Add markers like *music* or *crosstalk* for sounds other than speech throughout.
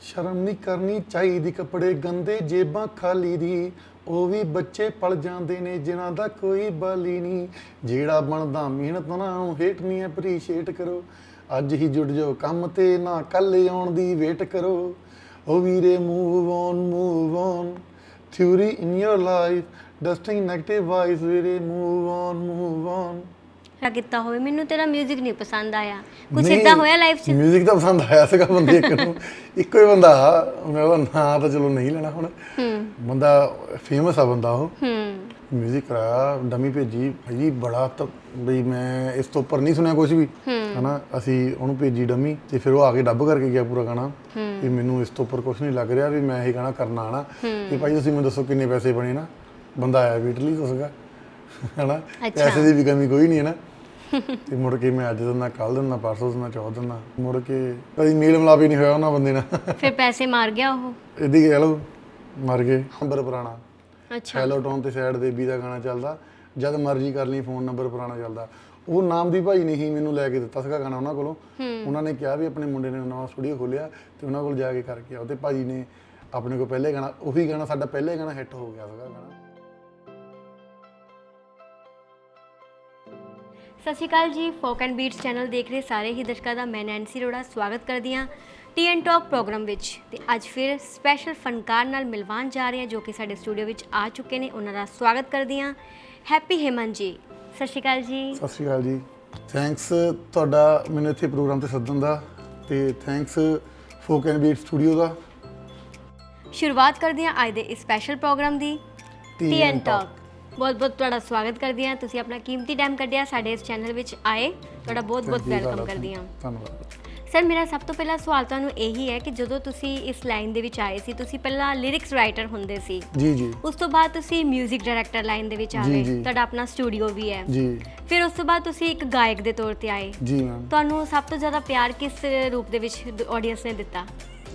ਸ਼ਰਮ ਨਹੀਂ ਕਰਨੀ ਚਾਹੀਦੀ ਕੱਪੜੇ ਗੰਦੇ ਜੇਬਾਂ ਖਾਲੀ ਦੀ। ਉਹ ਵੀ ਬੱਚੇ ਪਲ ਜਾਂਦੇ ਨੇ, ਜਿਨ੍ਹਾਂ ਦਾ ਕੋਈ ਬਾਲੀ ਨਹੀਂ। ਜਿਹੜਾ ਬਣਦਾ ਮਿਹਨਤ ਨਾਲ ਉਹ ਹੇਠ ਨਹੀਂ ਐਪਰੀਸ਼ੀਏਟ ਕਰੋ। ਅੱਜ ਹੀ ਜੁੜ ਜਾਓ, ਕੰਮ ਤੇ ਨਾ ਕੱਲ ਆਉਣ ਦੀ ਵੇਟ ਕਰੋ। ਉਹ ਵੀਰੇ move on move on theory in your life dusting negative vibes ਵੀਰੇ ਮੂਵ ਔਨ ਮੂਵ ਔਨ ਕਿਆ ਕੀਤਾ ਹੋਵੇ ਮੈਨੂੰ ਤੇਰਾ 뮤직 ਨਹੀਂ ਪਸੰਦ ਆਇਆ। ਕੁਝ ਇਦਾਂ ਹੋਇਆ ਲਾਈਫ 'ਚ? ਮਿਊਜ਼ਿਕ ਤਾਂ ਪਸੰਦ ਆਇਆ ਸੀਗਾ ਬੰਦੇ ਇੱਕ ਨੂੰ। ਇੱਕੋ ਹੀ ਬੰਦਾ ਮੈਂ ਉਹ ਨਾਂ ਤਾਂ ਚਲੋ ਨਹੀਂ ਲੈਣਾ ਹੁਣ। ਹੂੰ। ਬੰਦਾ ਫੇਮਸ ਆ ਬੰਦਾ ਉਹ। ਹੂੰ। ਮਿਊਜ਼ਿਕ ਕਰਾਇਆ ਡਮੀ ਭੇਜੀ। ਭਾਈ ਬੜਾ ਤਾਂ ਬਈ ਮੈਂ ਇਸ ਤੋਂ ਉੱਪਰ ਨਹੀਂ ਸੁਣਿਆ ਕੁਝ ਵੀ। ਹਨਾ ਅਸੀਂ ਉਹਨੂੰ ਭੇਜੀ ਡਮੀ ਤੇ ਫਿਰ ਉਹ ਆ ਕੇ ਡੱਬ ਕਰਕੇ ਗਿਆ ਪੂਰਾ ਗਾਣਾ। ਵੀ ਮੈਨੂੰ ਇਸ ਤੋਂ ਉੱਪਰ ਕੁਝ ਨਹੀਂ ਲੱਗ ਰਿਹਾ ਵੀ ਮੈਂ ਇਹ ਗਾਣਾ ਕਰਨਾ ਆਣਾ। ਵੀ ਭਾਈ ਤੁਸੀਂ ਮੈਨੂੰ ਦੱਸੋ ਕਿੰਨੇ ਪੈਸੇ ਬਣੇ ਨਾ। ਬੰਦਾ ਆਇਆ ਵੀ ਇਟਲੀ ਤੋਂ ਸੀਗਾ। ਹਨਾ। ਪੈਸੇ ਦੀ ਵੀ ਕਮੀ ਕੋਈ ਨਹੀਂ ਹੈ ਨਾ। ਤੇ ਮੁੜ ਕੇ ਮੈਂ ਅੱਜ ਦਿੰਦਾ ਕੱਲ ਦਿੰਦਾ ਪਰਸੋਂ ਦਿੰਦਾ ਚੌਥ ਦਿੰਦਾ। ਮੁੜ ਕੇ ਕਦੀ ਮੇਲ ਮਿਲਾਪ ਹੀ ਨਹੀਂ ਹੋਇਆ ਉਹਨਾਂ ਬੰਦੇ ਨਾਲ। ਫਿਰ ਪੈਸੇ ਮਾਰ ਗਿਆ ਉਹ? ਇਦੀ ਕਹਿ ਲਓ ਮਰ ਗਏ। ਨੰਬਰ ਪੁਰਾਣਾ। ਅੱਛਾ। ਹੈਲੋ ਟੋਨ ਤੇ ਸਾਈਡ ਦੇ ਵੀ ਦਾ ਗਾਣਾ ਚੱਲਦਾ। ਜਦ ਮਰਜ਼ੀ ਕਰ ਲਈ ਫੋਨ ਨੰਬਰ ਪੁਰਾਣਾ ਚੱਲਦਾ। ਉਹ ਨਾਮ ਦੀ ਭਾਈ ਨੇ ਹੀ ਮੈਨੂੰ ਲੈ ਕੇ ਦਿੱਤਾ ਸੀਗਾ ਗਾਣਾ ਉਹਨਾਂ ਕੋਲੋਂ। ਉਹਨਾਂ ਨੇ ਕਿਹਾ ਵੀ ਆਪਣੇ ਮੁੰਡੇ ਨੇ ਨਵਾਂ ਸਟੂਡੀਓ ਖੋਲਿਆ ਤੇ ਉਹਨਾਂ ਕੋਲ ਜਾ ਕੇ ਕਰਕੇ ਆਓ। ਤੇ ਭਾਜੀ ਨੇ ਆਪਣੇ ਕੋਲ ਪਹਿਲੇ ਗਾਣਾ ਉਹੀ ਗਾਣਾ ਸਾਡਾ ਪਹਿਲੇ ਗਾਣਾ ਹਿੱਟ ਹੋ ਗਿਆ ਸੀਗਾ ਗਾਣਾ। ਸਤਿ ਸ਼੍ਰੀ ਅਕਾਲ ਜੀ ਫੋਕ ਐਂਡ ਬੀਟਸ ਚੈਨਲ ਦੇਖ ਰਹੇ ਸਾਰੇ ਹੀ ਦਰਸ਼ਕਾਂ ਦਾ ਮੈਂ ਨੈਂਸੀ ਰੋੜਾ ਸਵਾਗਤ ਕਰਦੀ ਹਾਂ ਟੀ ਐਂਡ ਟਾਕ ਪ੍ਰੋਗਰਾਮ ਵਿੱਚ। ਤੇ ਅੱਜ ਫਿਰ ਸਪੈਸ਼ਲ ਫਨਕਾਰ ਨਾਲ ਮਿਲਵਾਨ ਜਾ ਰਹੇ ਹਾਂ ਜੋ ਕਿ ਸਾਡੇ ਸਟੂਡੀਓ ਵਿੱਚ ਆ ਚੁੱਕੇ ਨੇ ਉਹਨਾਂ ਦਾ ਸਵਾਗਤ ਕਰਦੀ ਹਾਂ। ਹੈਪੀ ਹੇਮਨ ਜੀ ਸਤਿ ਸ਼੍ਰੀ ਅਕਾਲ ਜੀ। ਸਤਿ ਸ਼੍ਰੀ ਅਕਾਲ ਜੀ। ਥੈਂਕਸ ਤੁਹਾਡਾ ਮੈਨੂੰ ਇੱਥੇ ਪ੍ਰੋਗਰਾਮ ਤੇ ਸੱਦਣ ਦਾ ਤੇ thanks folk and beat studio ਦਾ। ਸ਼ੁਰੂਆਤ ਕਰਦੀ ਹਾਂ ਅੱਜ ਦੇ ਇਸ special programme the. Tea tea and and talk ਬਹੁਤ ਬਹੁਤ ਤੁਹਾਡਾ ਸਵਾਗਤ ਕਰਦੀ ਹਾਂ। ਤੁਸੀਂ ਆਪਣਾ ਕੀਮਤੀ ਟਾਈਮ ਕੱਢਿਆ ਸਾਡੇ ਇਸ ਚੈਨਲ ਵਿੱਚ ਆਏ। ਤੁਹਾਡਾ ਬਹੁਤ ਬਹੁਤ ਵੈਲਕਮ ਕਰਦੀ ਹਾਂ। ਧੰਨਵਾਦ। ਸਰ ਮੇਰਾ ਸਭ ਤੋਂ ਪਹਿਲਾ ਸਵਾਲ ਤੁਹਾਨੂੰ ਇਹੀ ਹੈ ਕਿ ਜਦੋਂ ਤੁਸੀਂ ਇਸ ਲਾਈਨ ਦੇ ਵਿੱਚ ਆਏ ਸੀ ਤੁਸੀਂ ਪਹਿਲਾਂ ਲਿਰਿਕਸ ਰਾਈਟਰ ਹੁੰਦੇ ਸੀ। ਜੀ ਜੀ। ਉਸ ਤੋਂ ਬਾਅਦ ਤੁਸੀਂ 뮤직 ਡਾਇਰੈਕਟਰ ਲਾਈਨ ਦੇ ਵਿੱਚ ਆ ਜੀ, ਗਏ। ਜੀ। ਤੁਹਾਡਾ ਆਪਣਾ ਸਟੂਡੀਓ ਵੀ ਹੈ। ਜੀ। ਫਿਰ ਉਸ ਤੋਂ ਬਾਅਦ ਤੁਸੀਂ ਇੱਕ ਗਾਇਕ ਦੇ ਤੌਰ ਤੇ ਆਏ। ਜੀ ਮੈਮ ਤੁਹਾਨੂੰ ਸਭ ਤੋਂ ਜ਼ਿਆਦਾ ਪਿਆਰ ਕਿਸ ਰੂਪ ਦੇ ਵਿੱਚ ਆਡੀਅנס ਨੇ ਦਿੱਤਾ?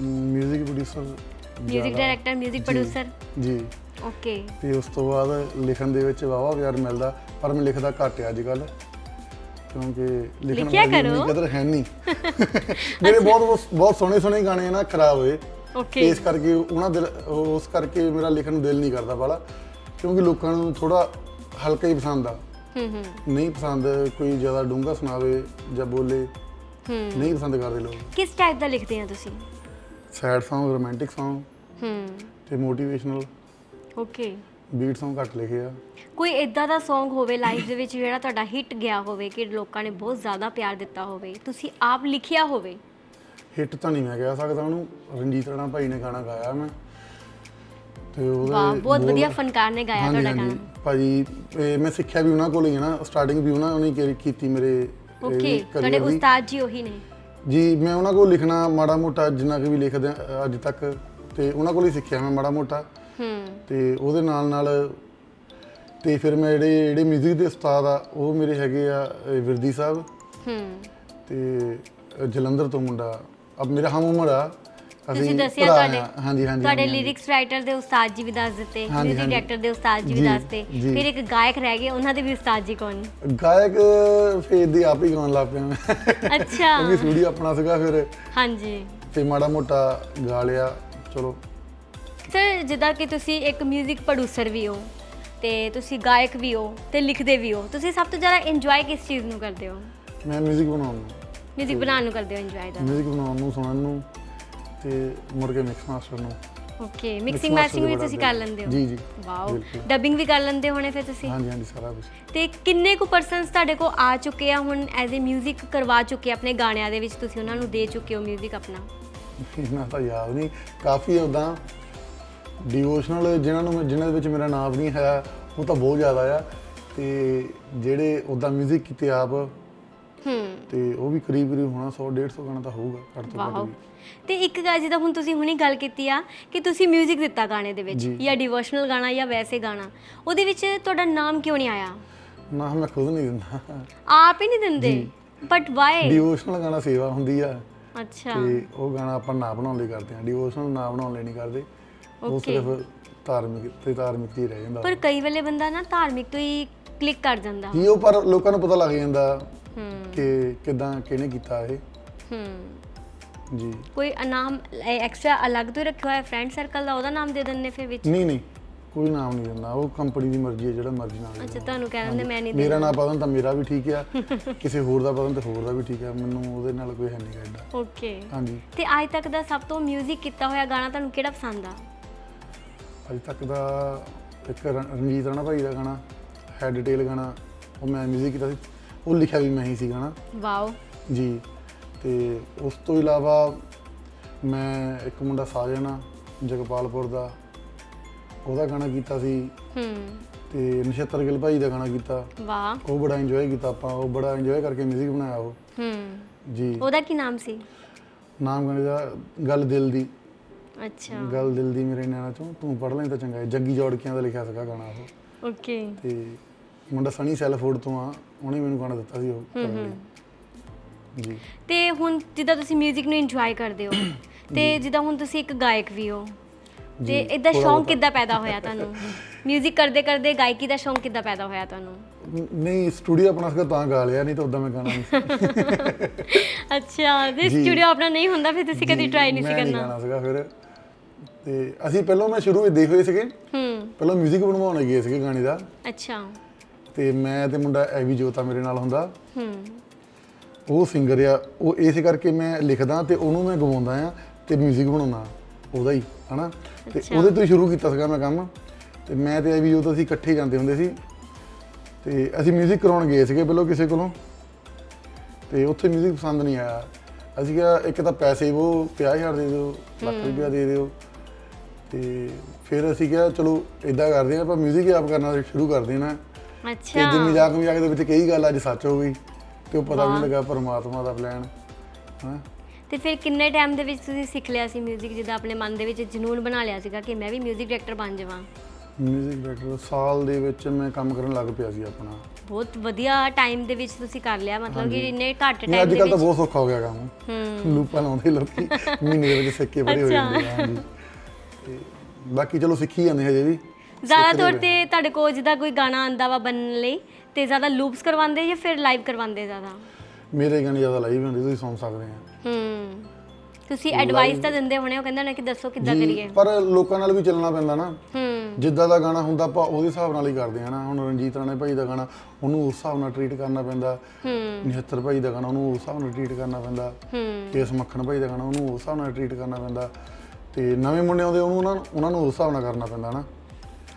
뮤직 producer 뮤직 director 뮤직 producer ji okay ਤੇ ਉਸ ਤੋਂ ਬਾਅਦ ਲਿਖਣ ਦੇ ਵਿੱਚ ਵਾਵਾ ਪਿਆਰ ਮਿਲਦਾ ਪਰ ਮੈਂ ਲਿਖਦਾ ਘੱਟ ਆ ਅੱਜ ਕੱਲ ਕਿਉਂਕਿ ਲਿਖਣ ਲਿਖਿਆ ਵਾਲੀ ਇੰਨੀ ਕਰੋ। ਕਦਰ ਹੈ ਨਹੀਂ *laughs* ਮੇਰੇ ਬਹੁਤ ਬਹੁਤ ਸੋਹਣੇ ਸੋਹਣੇ ਗਾਣੇ ਨਾ ਖਰਾਬ ਹੋਏ ਓਕੇ ਇਸ ਕਰਕੇ ਉਹਨਾਂ ਦਿਲ ਉਸ ਕਰਕੇ ਮੇਰਾ ਲਿਖਣ ਨੂੰ ਦਿਲ ਨਹੀਂ ਕਰਦਾ ਵਾਲਾ ਕਿਉਂਕਿ ਲੋਕਾਂ ਨੂੰ ਥੋੜਾ ਹਲਕਾ ਹੀ ਪਸੰਦ ਆ ਹੂੰ ਹੂੰ ਨਹੀਂ ਪਸੰਦ ਕੋਈ ਜ਼ਿਆਦਾ ਡੂੰਘਾ ਸੁਣਾਵੇ ਜਾਂ ਬੋਲੇ ਹੂੰ ਨਹੀਂ ਪਸੰਦ ਕਰਦੇ ਲੋਕ ਕਿਸ ਟਾਈਪ ਦਾ ਲਿਖਦੇ ਆ ਤੁਸੀਂ ਸੈਡ Song ਰੋਮਾਂਟਿਕ Song ਹੂੰ। ਤੇ ਮੋਟੀਵੇਸ਼ਨਲ ਓਕੇ ਬੀਟ Song ਘੱਟ ਲਿਖੇ ਆ। ਕੋਈ ਇਦਾਂ ਦਾ Song ਹੋਵੇ ਲਾਈਫ ਦੇ ਵਿੱਚ ਜਿਹੜਾ ਤੁਹਾਡਾ ਹਿੱਟ ਗਿਆ ਹੋਵੇ ਕਿ ਲੋਕਾਂ ਨੇ ਬਹੁਤ ਜ਼ਿਆਦਾ ਪਿਆਰ ਦਿੱਤਾ ਹੋਵੇ ਤੁਸੀਂ ਆਪ ਲਿਖਿਆ ਹੋਵੇ? ਹਿੱਟ ਤਾਂ ਨਹੀਂ ਮੈਂ ਕਹਿ ਸਕਦਾ ਉਹਨੂੰ। ਰਣਜੀਤ ਰਾਣਾ ਭਾਈ ਨੇ ਗਾਣਾ ਗਾਇਆ ਮੈਂ। ਤੇ ਉਹਦੇ ਵਾਹ ਬਹੁਤ ਬੋਲ- ਵਧੀਆ ਫਨਕਾਰ ਨੇ ਗਾਇਆ ਹਾਂਜੀ, ਤੁਹਾਡਾ ਹਾਂਜੀ। ਗਾਣਾ। ਭਾਜੀ ਇਹ ਮੈਂ ਸਿੱਖਿਆ ਵੀ ਉਹਨਾਂ ਕੋਲ ਹੀ ਹੈ ਨਾ। ਸਟਾਰਟਿੰਗ ਵੀ ਉਹਨਾਂ ਨੇ ਕੀਤੀ ਮੇਰੇ ਇਹ ਓਕੇ career ਤੁਹਾਡੇ ਦੀ। ਉਸਤਾਦ ਜੀ ਉਹੀ ਨੇ। ਜੀ ਮੈਂ ਉਹਨਾਂ ਕੋਲ ਲਿਖਣਾ ਮਾੜਾ ਮੋਟਾ ਜਿੰਨਾ ਕਿ ਵੀ ਲਿਖਦਾ ਅੱਜ ਤੱਕ। ਤੇ ਉਹਨਾਂ ਕੋਲ ਹੀ ਸਿੱਖਿਆ ਮੈਂ ਮਾੜਾ ਮੋਟਾ। ਹੂੰ। ਤੇ ਉਹਦੇ ਨਾਲ ਨਾਲ ਤੇ ਫਿਰ ਮੈਂ ਜਿਹੜੇ ਜਿਹੜੇ 뮤직 ਦੇ ਉਸਤਾਦ ਆ ਉਹ ਮੇਰੇ ਹੈਗੇ ਆ ਵਿਰਦੀ ਸਾਹਿਬ। ਹੂੰ। ਤੇ ਜਲੰਧਰ ਤੋਂ ਮੁੰਡਾ। ਅਬ ਮੇਰਾ ਹਮ ਉਮਰ ਆ। ਤੁਸੀਂ ਦੱਸਿਆ ਭਰਾ ਤੁਹਾਡੇ ਆ। ਹਾਂਜੀ ਹਾਂਜੀ ਤੁਹਾਡੇ ਹਾਂਜੀ, ਲਿਰਿਕਸ ਰਾਈਟਰ ਦੇ ਉਸਤਾਦ ਜੀ ਵੀ ਦੱਸ ਦਿੱਤੇ ਹਾਂਜੀ, 뮤직 ਹਾਂਜੀ। ਡਾਇਰੈਕਟਰ ਦੇ ਉਸਤਾਦ ਜੀ ਵੀ ਜੀ, ਦੱਸਤੇ ਜੀ। ਫਿਰ ਇੱਕ ਗਾਇਕ ਰਹਿ ਗਏ ਉਹਨਾਂ ਦੇ ਵੀ ਉਸਤਾਦ ਜੀ ਕੌਣ ਗਾਇਕ ਫੇਰ ਦੀ ਆਪ ਹੀ ਗਾਉਣ ਲੱਗ ਪਿਆ ਮੈਂ ਅੱਛਾ ਕਿਉਂਕਿ ਸਟੂਡੀਓ ਆਪਣਾ ਸੀਗਾ ਫਿਰ ਹਾਂਜੀ ਤੇ ਮਾੜਾ ਮੋਟਾ ਗਾ ਲਿਆ ਚਲੋ ਸਰ ਜਿੱਦਾਂ ਕਿ ਤੁਸੀਂ ਇੱਕ 뮤직 ਪ੍ਰੋਡਿਊਸਰ ਵੀ ਹੋ ਤੇ ਤੁਸੀਂ ਗਾਇਕ ਵੀ ਹੋ ਤੇ ਲਿਖਦੇ ਵੀ ਹੋ ਤੁਸੀਂ ਸਭ ਤੋਂ ਜ਼ਿਆਦਾ ਇੰਜੋਏ ਕਿਸ ਚੀਜ਼ ਨੂੰ ਕਰਦੇ ਹੋ ਮੈਂ 뮤직 ਬਣਾਉਣ ਨੂੰ 뮤직 ਬਣਾਉਣ ਨੂੰ ਕਰਦੇ ਹੋ ਇੰਜੋਏ ਦਾ 뮤직 ਬਣਾਉਣ ਨੂੰ ਸੁਣਨ ਨੂੰ ਤੇ ਮੁੜ ਕੇ ਮਿਕਸ ਮਾਸਟਰ ਨੂੰ okay Mix mixing master matching ਵੀ ਬੜਾ ਤੁਸੀਂ ਕਰ ਦਿਲ- ਲੈਂਦੇ ਹੋ ਜੀ ਜੀ ਵਾਓ ਬਿਲਕੁਲ। ਡਬਿੰਗ ਵੀ ਕਰ ਲੈਂਦੇ ਹੋਣੇ ਫਿਰ ਤੁਸੀਂ ਹਾਂਜੀ ਹਾਂਜੀ ਸਾਰਾ ਕੁਝ ਤੇ ਕਿੰਨੇ ਕੁ ਪਰਸਨਸ ਤੁਹਾਡੇ ਕੋਲ ਆ ਚੁੱਕੇ ਆ ਹੁਣ ਐਜ਼ ਅ 뮤직 ਕਰਵਾ ਚੁੱਕੇ ਆ ਆਪਣੇ ਗਾਣਿਆਂ ਦੇ ਵਿੱਚ ਤੁਸੀਂ ਉਹਨਾਂ ਨੂੰ ਦੇ ਚੁੱਕੇ ਹੋ 뮤직 ਆਪਣਾ ਇਹਨਾਂ ਤਾਂ ਯਾਦ ਨਹੀਂ ਕਾਫੀ ਉਦਾਂ ਡਿਵੋਸ਼ਨਲ ਜਿਨ੍ਹਾਂ ਨੂੰ ਮੈਂ- ਜਿਨ੍ਹਾਂ ਦੇ ਵਿੱਚ ਮੇਰਾ ਨਾਮ ਨਹੀਂ ਹੈ ਉਹ ਤਾਂ ਬਹੁਤ ਜ਼ਿਆਦਾ ਆ ਤੇ ਜਿਹੜੇ ਉਦਾਂ 뮤직 ਕੀਤੇ ਆਪ ਹੂੰ ਤੇ ਉਹ ਵੀ ਕਰੀਬ ਕਰੀਬ ਹੋਣਾ 100 150 ਗਾਣਾ ਤਾਂ ਹੋਊਗਾ ਘੱਟ ਤੋਂ ਵਾਓ ਘੱਟ ਵੀ ਤੇ ਇੱਕ ਗੱਲ ਜਿੱਦਾਂ ਹੁਣ ਤੁਸੀਂ ਹੁਣੀ ਗੱਲ ਕੀਤੀ ਆ ਕਿ ਤੁਸੀਂ 뮤직 ਦਿੱਤਾ ਗਾਣੇ ਦੇ ਵਿੱਚ ਜੀ। ਜਾਂ ਡਿਵੋਸ਼ਨਲ ਗਾਣਾ ਜਾਂ ਵੈਸੇ ਗਾਣਾ ਉਹਦੇ ਵਿੱਚ ਤੁਹਾਡਾ ਨਾਮ ਕਿਉਂ ਨਹੀਂ ਆਇਆ? ਨਾ ਮੈਂ ਖੁਦ ਨਹੀਂ ਦਿੰਦਾ। ਆਪ ਹੀ ਨਹੀਂ ਦਿੰਦੇ? ਬਟ ਵਾਈ ਡਿਵੋਸ਼ਨਲ ਗਾਣਾ ਸੇਵਾ ਹੁੰਦੀ ਆ। ਅੱਛਾ। ਤੇ ਉਹ ਗਾਣਾ ਆਪਾਂ ਨਾ ਬਣਾਉਣ ਲਈ ਕਰਦੇ ਆ ਡਿਵੋਸ਼ਨਲ ਨਾ ਬਣਾਉਣ ਲਈ ਨਹੀਂ ਕਰਦੇ। ਉਹ Okay. ਸਿਰਫ ਧਾਰਮਿਕ ਤੇ ਧਾਰਮਿਕ ਹੀ ਰਹਿ ਜਾਂਦਾ। ਪਰ ਕਈ ਵੇਲੇ ਬੰਦਾ ਨਾ ਧਾਰਮਿਕ ਤੋਂ ਹੀ ਕਲਿੱਕ ਕਰ ਜਾਂਦਾ। ਜੀ ਉਹ ਪਰ ਲੋਕਾਂ ਨੂੰ ਪਤਾ ਲੱਗ ਜਾਂਦਾ ਹੂੰ। ਕਿ ਕਿਦਾਂ ਕਿਹਨੇ ਕੀਤਾ ਇਹ। ਹੂੰ। ਜੀ। ਕੋਈ ਇਨਾਮ ਐਕਸਟਰਾ ਅਲੱਗ ਤੋਂ ਰੱਖਿਆ ਹੋਇਆ ਫਰੈਂਡ ਸਰਕਲ ਦਾ ਉਹਦਾ ਨਾਮ ਦੇ ਦਿੰਦੇ ਫਿਰ ਵਿੱਚ? ਨਹੀਂ ਨਹੀਂ ਕੋਈ ਨਾਮ ਨਹੀਂ ਦਿੰਦਾ। ਉਹ ਕੰਪਨੀ ਦੀ ਮਰਜ਼ੀ ਹੈ ਜਿਹੜਾ ਮਰਜ਼ੀ ਨਾਮ ਅੱਛਾ। ਤੁਹਾਨੂੰ ਕਹਿ ਦਿੰਦੇ ਮੈਂ ਨਹੀਂ ਮੇਰਾ ਨਾਮ ਪਤਾ ਤਾਂ ਮੇਰਾ ਵੀ ਠੀਕ ਆ। *laughs* ਕਿਸੇ ਹੋਰ ਦਾ ਪਤਾ ਤਾਂ ਹੋਰ ਦਾ ਵੀ ਠੀਕ ਆ। ਮੈਨੂੰ ਉਹਦੇ ਨਾਲ ਕੋਈ ਹੈ ਨਹੀਂ ਐਡਾ ਓਕੇ ਹਾਂਜੀ। ਤੇ ਅੱਜ ਤੱਕ ਦਾ ਸਭ ਤੋਂ 뮤직 ਕੀਤਾ ਹੋਇਆ ਗਾਣਾ ਤੁਹਾਨੂੰ ਕਿਹੜਾ ਪਸੰਦ ਆ? ਅਜੇ ਤੱਕ ਦਾ ਇੱਕ ਰਣਜੀਤ ਰਾਣਾ ਭਾਈ ਦਾ ਗਾਣਾ ਹੈ ਡਿਟੇਲ ਗਾਣਾ ਉਹ ਮੈਂ ਮਿਊਜ਼ਿਕ ਕੀਤਾ ਸੀ। ਉਹ ਲਿਖਿਆ ਵੀ ਮੈਂ ਹੀ ਸੀ ਗਾਣਾ। ਵਾਓ ਜੀ। ਤੇ ਉਸ ਤੋਂ ਇਲਾਵਾ ਮੈਂ ਇੱਕ ਮੁੰਡਾ ਸਾਜਣਾ ਜਗਪਾਲਪੁਰ ਦਾ ਉਹਦਾ ਗਾਣਾ ਕੀਤਾ ਸੀ। ਹੂੰ। ਤੇ ਨਛੱਤਰ ਗਿੱਲ ਭਾਈ ਦਾ ਗਾਣਾ ਕੀਤਾ। ਵਾਹ। ਉਹ ਬੜਾ ਇੰਜੋਏ ਕੀਤਾ ਆਪਾਂ ਉਹ ਬੜਾ ਇੰਜੋਏ ਕਰਕੇ ਮਿਊਜ਼ਿਕ ਬਣਾਇਆ ਉਹ। ਹੂੰ। ਜੀ। ਉਹਦਾ ਕੀ ਨਾਮ ਸੀ? ਨਾਮ ਗਾਣੇ ਦਾ ਗੱਲ ਦਿਲ ਦੀ। ਅੱਛਾ। ਗੱਲ ਦਿਲ ਦੀ ਮੇਰੇ ਨੈਣਾ ਚੋਂ ਤੂੰ ਪੜ ਲੈ ਤਾਂ ਚੰਗਾ ਹੈ। ਜੱਗੀ ਜੋੜਕੀਆਂ ਦਾ ਲਿਖਿਆ ਸੀਗਾ ਗਾਣਾ ਉਹ। ਓਕੇ। ਤੇ ਮੁੰਡਾ ਸਣੀ ਸੈਲਫੋਰਡ ਤੋਂ ਆ ਉਹਨੇ ਮੈਨੂੰ ਗਾਣਾ ਦਿੱਤਾ ਸੀ ਉਹ ਕਰਨ ਲਈ। ਜੀ ਤੇ ਹੁਣ ਜਿੱਦਾਂ ਤੁਸੀਂ 뮤직 ਨੂੰ ਇੰਜੋਏ ਕਰਦੇ ਹੋ ਤੇ ਜਿੱਦਾਂ ਹੁਣ ਤੁਸੀਂ ਇੱਕ ਗਾਇਕ ਵੀ ਹੋ ਤੇ ਜੀ, ਇਦਾਂ ਥੋੜ੍ਹਾ ਸ਼ੌਂਕ ਬਹੁਤਾ। ਕਿੱਦਾਂ ਪੈਦਾ ਹੋਇਆ ਤੁਹਾਨੂੰ 뮤직 ਕਰਦੇ ਕਰਦੇ ਗਾਇਕੀ ਦਾ ਸ਼ੌਂਕ ਕਿੱਦਾਂ ਪੈਦਾ ਹੋਇਆ ਤੁਹਾਨੂੰ ਨ- ਨਹੀਂ ਸਟੂਡੀਓ ਆਪਣਾ ਸੀਗਾ ਤਾਂ ਗਾ ਲਿਆ ਨਹੀਂ ਤਾਂ ਉਦਾਂ ਮੈਂ ਗਾਣਾ ਨਹੀਂ *laughs* ਸੀ ਅੱਛਾ ਜੇ ਜੀ। ਸਟੂਡੀਓ ਆਪਣਾ ਨਹੀਂ ਹੁੰਦਾ ਫਿਰ ਤੁਸੀਂ ਕਦੀ ਜੀ, ਟਰਾਈ ਨਹੀਂ ਸੀ ਮੈਂ ਕਰਨਾ ਗਾਣਾ ਸੀਗਾ ਫਿਰ ਤੇ ਅਸੀਂ ਪਹਿਲਾਂ ਮੈਂ ਸ਼ੁਰੂ ਵਿੱਚ ਦੇਖ ਹੋਏ ਸੀਗੇ ਹੂੰ ਪਹਿਲਾਂ 뮤직 ਬਣਵਾਉਣ ਗਏ ਸੀਗੇ ਗਾਣੇ ਦਾ ਅੱਛਾ ਤੇ ਮੈਂ ਤੇ ਮੁੰਡਾ ਐਵੀ ਜੋਤਾ ਮੇਰੇ ਨਾਲ ਹੁੰਦਾ ਹੂੰ ਉਹ ਸਿੰਗਰ ਆ ਉਹ ਇਸੇ ਕਰਕੇ ਮੈਂ ਲਿਖਦਾ ਤੇ ਉਹਨੂੰ ਮੈਂ ਗਵਾਉਂਦਾ ਆ ਤੇ 뮤직 ਬਣਾਉਣਾ ਉਹਦਾ ਹੀ ਹਨਾ ਤੇ ਅੱਛਾ। ਉਹਦੇ ਤੋਂ ਹੀ ਸ਼ੁਰੂ ਕੀਤਾ ਸੀਗਾ ਮੈਂ ਕੰਮ ਤੇ ਮੈਂ ਤੇ ਐਵੀ ਜੋਤ ਅਸੀਂ ਇਕੱਠੇ ਜਾਂਦੇ ਹੁੰਦੇ ਸੀ ਤੇ ਅਸੀਂ 뮤직 ਕਰਾਉਣ ਗਏ ਸੀਗੇ ਪਹਿਲਾਂ ਕਿਸੇ ਕੋਲੋਂ ਤੇ ਉੱਥੇ 뮤직 ਪਸੰਦ ਨਹੀਂ ਆਇਆ ਅਸੀਂ ਕਿਹਾ ਇੱਕ ਤਾਂ ਪੈਸੇ ਉਹ 50000 ਦੇ ਦਿਓ ਲੱਖ ਰੁਪਇਆ ਦੇ ਦਿਓ ਤੇ ਫਿਰ ਅਸੀਂ ਕਿਹਾ ਚਲੋ ਇਦਾਂ ਕਰਦੇ ਹਾਂ ਆਪਾਂ 뮤직 ਹੀ ਆਪ ਕਰਨਾ ਸ਼ੁਰੂ ਕਰ ਦੇਣਾ ਤੇ ਅੱਛਾ ਜੇ ਮਜ਼ਾਕ ਮਜ਼ਾਕ ਦੇ ਵਿੱਚ ਕਈ ਗੱਲ ਅੱਜ ਸੱਚ ਹੋ ਗਈ ਤੇ ਉਹ ਪਤਾ ਵੀ ਨਹੀਂ ਲੱਗਾ ਪਰਮਾਤਮਾ ਦਾ ਪਲਾਨ ਹਾਂ ਤੇ ਫਿਰ ਕਿੰਨੇ ਟਾਈਮ ਦੇ ਵਿੱਚ ਤੁਸੀਂ ਸਿੱਖ ਲਿਆ ਸੀ 뮤직 ਜਿੱਦਾਂ ਆਪਣੇ ਮਨ ਦੇ ਵਿੱਚ ਜਨੂਨ ਬਣਾ ਲਿਆ ਸੀਗਾ ਕਿ ਮੈਂ ਵੀ 뮤직 ਡਾਇਰੈਕਟਰ ਬਣ ਜਾਵਾਂ ਮਿਊਜ਼ਿਕ ਡਾਇਰੈਕਟਰ ਸਾਲ ਦੇ ਵਿੱਚ ਮੈਂ ਕੰਮ ਕਰਨ ਲੱਗ ਪਿਆ ਸੀ ਆਪਣਾ ਬਹੁਤ ਵਧੀਆ ਟਾਈਮ ਦੇ ਵਿੱਚ ਤੁਸੀਂ ਕਰ ਲਿਆ ਮਤਲਬ ਕਿ ਇੰਨੇ ਘੱਟ ਨਹੀਂ ਟਾਈਮ ਅੱਜ ਦੇ ਕੱਲ ਤਾਂ ਵਿੱਚ ਬਹੁਤ ਸੌਖਾ ਹੋ ਗਿਆ ਕੰਮ ਹੂੰ ਲੂਪਾਂ ਲਾਉਂਦੇ ਲੋਕੀ ਮਹੀਨੇ ਦੇ ਵਿੱਚ ਸਿੱਕੇ ਬੜੇ ਹੋ ਅੱਛਾ। ਜਾਂਦੇ ਆ ਹਾਂਜੀ ਤੇ ਬਾਕੀ ਚਲੋ ਸਿੱਖੀ ਜਾਂਦੇ ਹਜੇ ਵੀ ਜ਼ਿਆਦਾ ਸਿੱਖਦੇ ਤੌਰ ਪਏ। ਤੇ ਤੁਹਾਡੇ ਕੋਲ ਜਿੱਦਾਂ ਕੋਈ ਗਾਣਾ ਆਂਦਾ ਵਾ ਬਣਨ ਲਈ ਤੇ ਜ਼ਿਆਦਾ ਲੂਪਸ ਕਰਵਾਉਂਦੇ ਜਾਂ ਫਿਰ ਲਾਈਵ ਕਰਵਾਉਂਦੇ ਜ਼ਿਆਦਾ? ਮੇਰੇ ਗਾਣੇ ਜ਼ਿਆਦਾ ਲਾਈਵ ਹੁੰਦੇ ਤੁਸੀਂ ਸੁਣ ਸਕਦੇ ਆ। ਹੂੰ। ਤੁਸੀਂ ਐਡਵਾਈਸ ਤਾਂ ਦਿੰਦੇ ਹੋਣੇ ਉਹ ਕਹਿੰਦੇ ਨੇ ਕਿ ਦੱਸੋ ਕਿੱਦਾਂ ਕਰੀਏ। ਪਰ ਲੋਕਾਂ ਨਾਲ ਵੀ ਚੱਲਣਾ ਪੈਂਦਾ ਨਾ। ਹੂੰ। ਜਿੱਦਾਂ ਦਾ ਗਾਣਾ ਹੁੰਦਾ ਆਪਾਂ ਉਹਦੇ ਹਿਸਾਬ ਨਾਲ ਹੀ ਕਰਦੇ ਆ ਨਾ। ਹੁਣ ਰਣਜੀਤ ਰਾਣੇ ਭਾਈ ਦਾ ਗਾਣਾ ਉਹਨੂੰ ਉਸ ਹਿਸਾਬ ਨਾਲ ਟ੍ਰੀਟ ਕਰਨਾ ਪੈਂਦਾ। ਹੂੰ। ਨਿਹੱਤਰ ਭਾਈ ਦਾ ਗਾਣਾ ਉਹਨੂੰ ਉਸ ਹਿਸਾਬ ਨਾਲ ਟ੍ਰੀਟ ਕਰਨਾ ਪੈਂਦਾ। ਹੂੰ। ਕੇਸ ਮੱਖਣ ਭਾਈ ਦਾ ਗਾਣਾ ਉਹਨੂੰ ਉਸ ਹਿਸਾਬ ਨਾਲ ਟ੍ਰੀਟ ਕਰਨਾ ਪੈਂਦਾ। ਤੇ ਨਵੇਂ ਮੁੰਡੇ ਆਉਂਦੇ ਉਹਨੂੰ ਉਹਨਾਂ ਨੂੰ ਉਸ ਹਿਸਾਬ ਨਾਲ ਕਰਨਾ ਪੈਂਦਾ ਨਾ।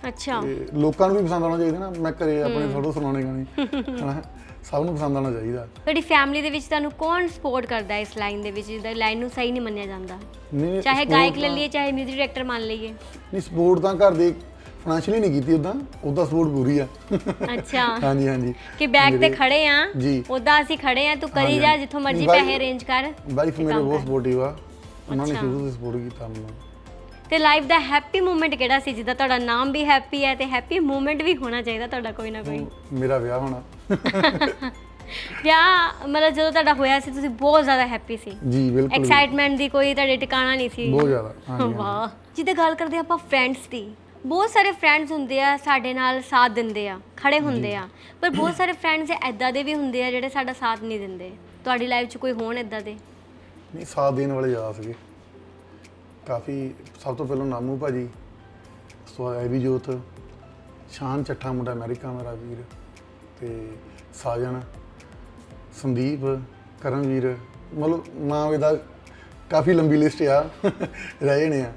ਅੱਛਾ। ਤੇ ਲੋਕਾਂ ਨੂੰ ਵੀ ਪਸੰਦ ਆਉਣਾ ਚਾਹੀਦਾ ਨਾ ਮੈਂ ਘਰੇ ਆਪਣੇ ਥੋੜੋ ਸੁਣਾਉਣੇ ਗਾਣੇ ਹਨਾ? ਸਭ ਨੂੰ ਪਸੰਦ ਆਉਣਾ ਚਾਹੀਦਾ। ਤੁਹਾਡੀ ਫੈਮਿਲੀ ਦੇ ਵਿੱਚ ਤੁਹਾਨੂੰ ਕੌਣ ਸਪੋਰਟ ਕਰਦਾ ਹੈ ਇਸ ਲਾਈਨ ਦੇ ਵਿੱਚ ਜਿੱਦਾਂ ਲਾਈਨ ਨੂੰ ਸਹੀ ਨਹੀਂ ਮੰਨਿਆ ਜਾਂਦਾ? ਨਹੀਂ ਚਾਹੇ ਗਾਇਕ ਲੈ ਲਈਏ ਚਾਹੇ 뮤직 ਡਾਇਰੈਕਟਰ ਮੰਨ ਲਈਏ। ਨਹੀਂ ਸਪੋਰਟ ਤਾਂ ਘਰ ਦੇ ਫਾਈਨੈਂਸ਼ੀਅਲੀ ਨਹੀਂ ਕੀਤੀ ਉਦਾਂ ਉਦਾਂ ਸਪੋਰਟ ਪੂਰੀ ਆ। ਅੱਛਾ। *laughs* ਹਾਂਜੀ ਹਾਂਜੀ। ਕਿ ਬੈਕ ਤੇ ਖੜੇ ਆ ਜੀ। ਉਦਾਂ ਅਸੀਂ ਖੜੇ ਆ ਤੂੰ ਕਰੀ ਜਾ। ਜਿੱਥੋਂ ਮਰਜ਼ੀ ਪੈਸੇ ਅਰੇਂਜ ਕਰ ਵਾਈਫ ਮੇਰੇ ਬਹੁਤ। ਸਪੋਰਟਿਵ ਆ। ਉਹਨਾਂ ਨੇ। ਸ਼ੁਰੂ ਤੋਂ ਸਪੋਰਟ ਕੀਤਾ ਮੈਨੂੰ। ਤੇ ਲਾਈਫ ਦਾ ਹੈਪੀ ਮੂਮੈਂਟ ਕਿਹੜਾ ਸੀ? ਜਿੱਦਾਂ ਤੁਹਾਡਾ ਨਾਮ ਵੀ ਹੈਪੀ ਹੈ ਤੇ ਹੈਪੀ ਮੂਮੈਂਟ ਵੀ ਹੋਣਾ ਚਾਹੀਦਾ ਤੁਹਾਡਾ ਕੋਈ ਨਾ ਕੋਈ। ਮੇਰਾ ਵਿਆਹ ਹੋਣਾ। *laughs* ਵਿਆਹ ਮਤਲਬ ਜਦੋਂ ਤੁਹਾਡਾ ਹੋਇਆ ਸੀ ਤੁਸੀਂ ਬਹੁਤ ਜ਼ਿਆਦਾ ਹੈਪੀ ਸੀ। ਜੀ ਬਿਲਕੁਲ। ਐਕਸਾਈਟਮੈਂਟ ਦੀ ਕੋਈ ਤੁਹਾਡੇ ਟਿਕਾਣਾ ਨਹੀਂ ਸੀ। ਬਹੁਤ ਜ਼ਿਆਦਾ ਹਾਂਜੀ। ਵਾਹ। ਜਿੱਦਾਂ ਗੱਲ ਕਰਦੇ ਆਪਾਂ ਫਰੈਂਡਸ ਦੀ ਬਹੁਤ ਸਾਰੇ ਫਰੈਂਡਸ ਹੁੰਦੇ ਆ ਸਾਡੇ ਨਾਲ ਸਾਥ ਦਿੰਦੇ ਆ ਖੜੇ ਹੁੰਦੇ ਆ। ਪਰ ਬਹੁਤ ਸਾਰੇ ਫਰੈਂਡਸ ਐਦਾਂ ਦੇ ਵੀ ਹੁੰਦੇ ਆ ਜਿਹੜੇ ਸਾਡਾ ਸਾਥ ਨਹੀਂ ਦਿੰਦੇ। ਤੁਹਾਡੀ ਲਾਈਫ 'ਚ ਕੋਈ ਹੋਣ ਐਦਾਂ ਦੇ? ਨਹੀਂ ਸਾਥ ਦੇਣ ਵਾਲੇ ਜ਼ਿਆਦਾ ਸੀਗੇ। ਕਾਫੀ ਸਭ ਤੋਂ ਪਹਿਲਾਂ ਨਾਮੂ ਭਾਜੀ ਬਾਅਦ ਐਵੀ ਜੋਤ ਸ਼ਾਨ ਚੱਠਾ ਮੁੰਡਾ ਅਮਰੀਕਾ ਮੇਰਾ ਵੀਰ ਤੇ ਸਾਜਨ ਸੰਦੀਪ ਕਰਮਵੀਰ ਮਤਲਬ ਨਾਮ ਇਹਦਾ ਕਾਫੀ ਲੰਬੀ ਲਿਸਟ ਆ ਰਹੇ ਨੇ ਆ।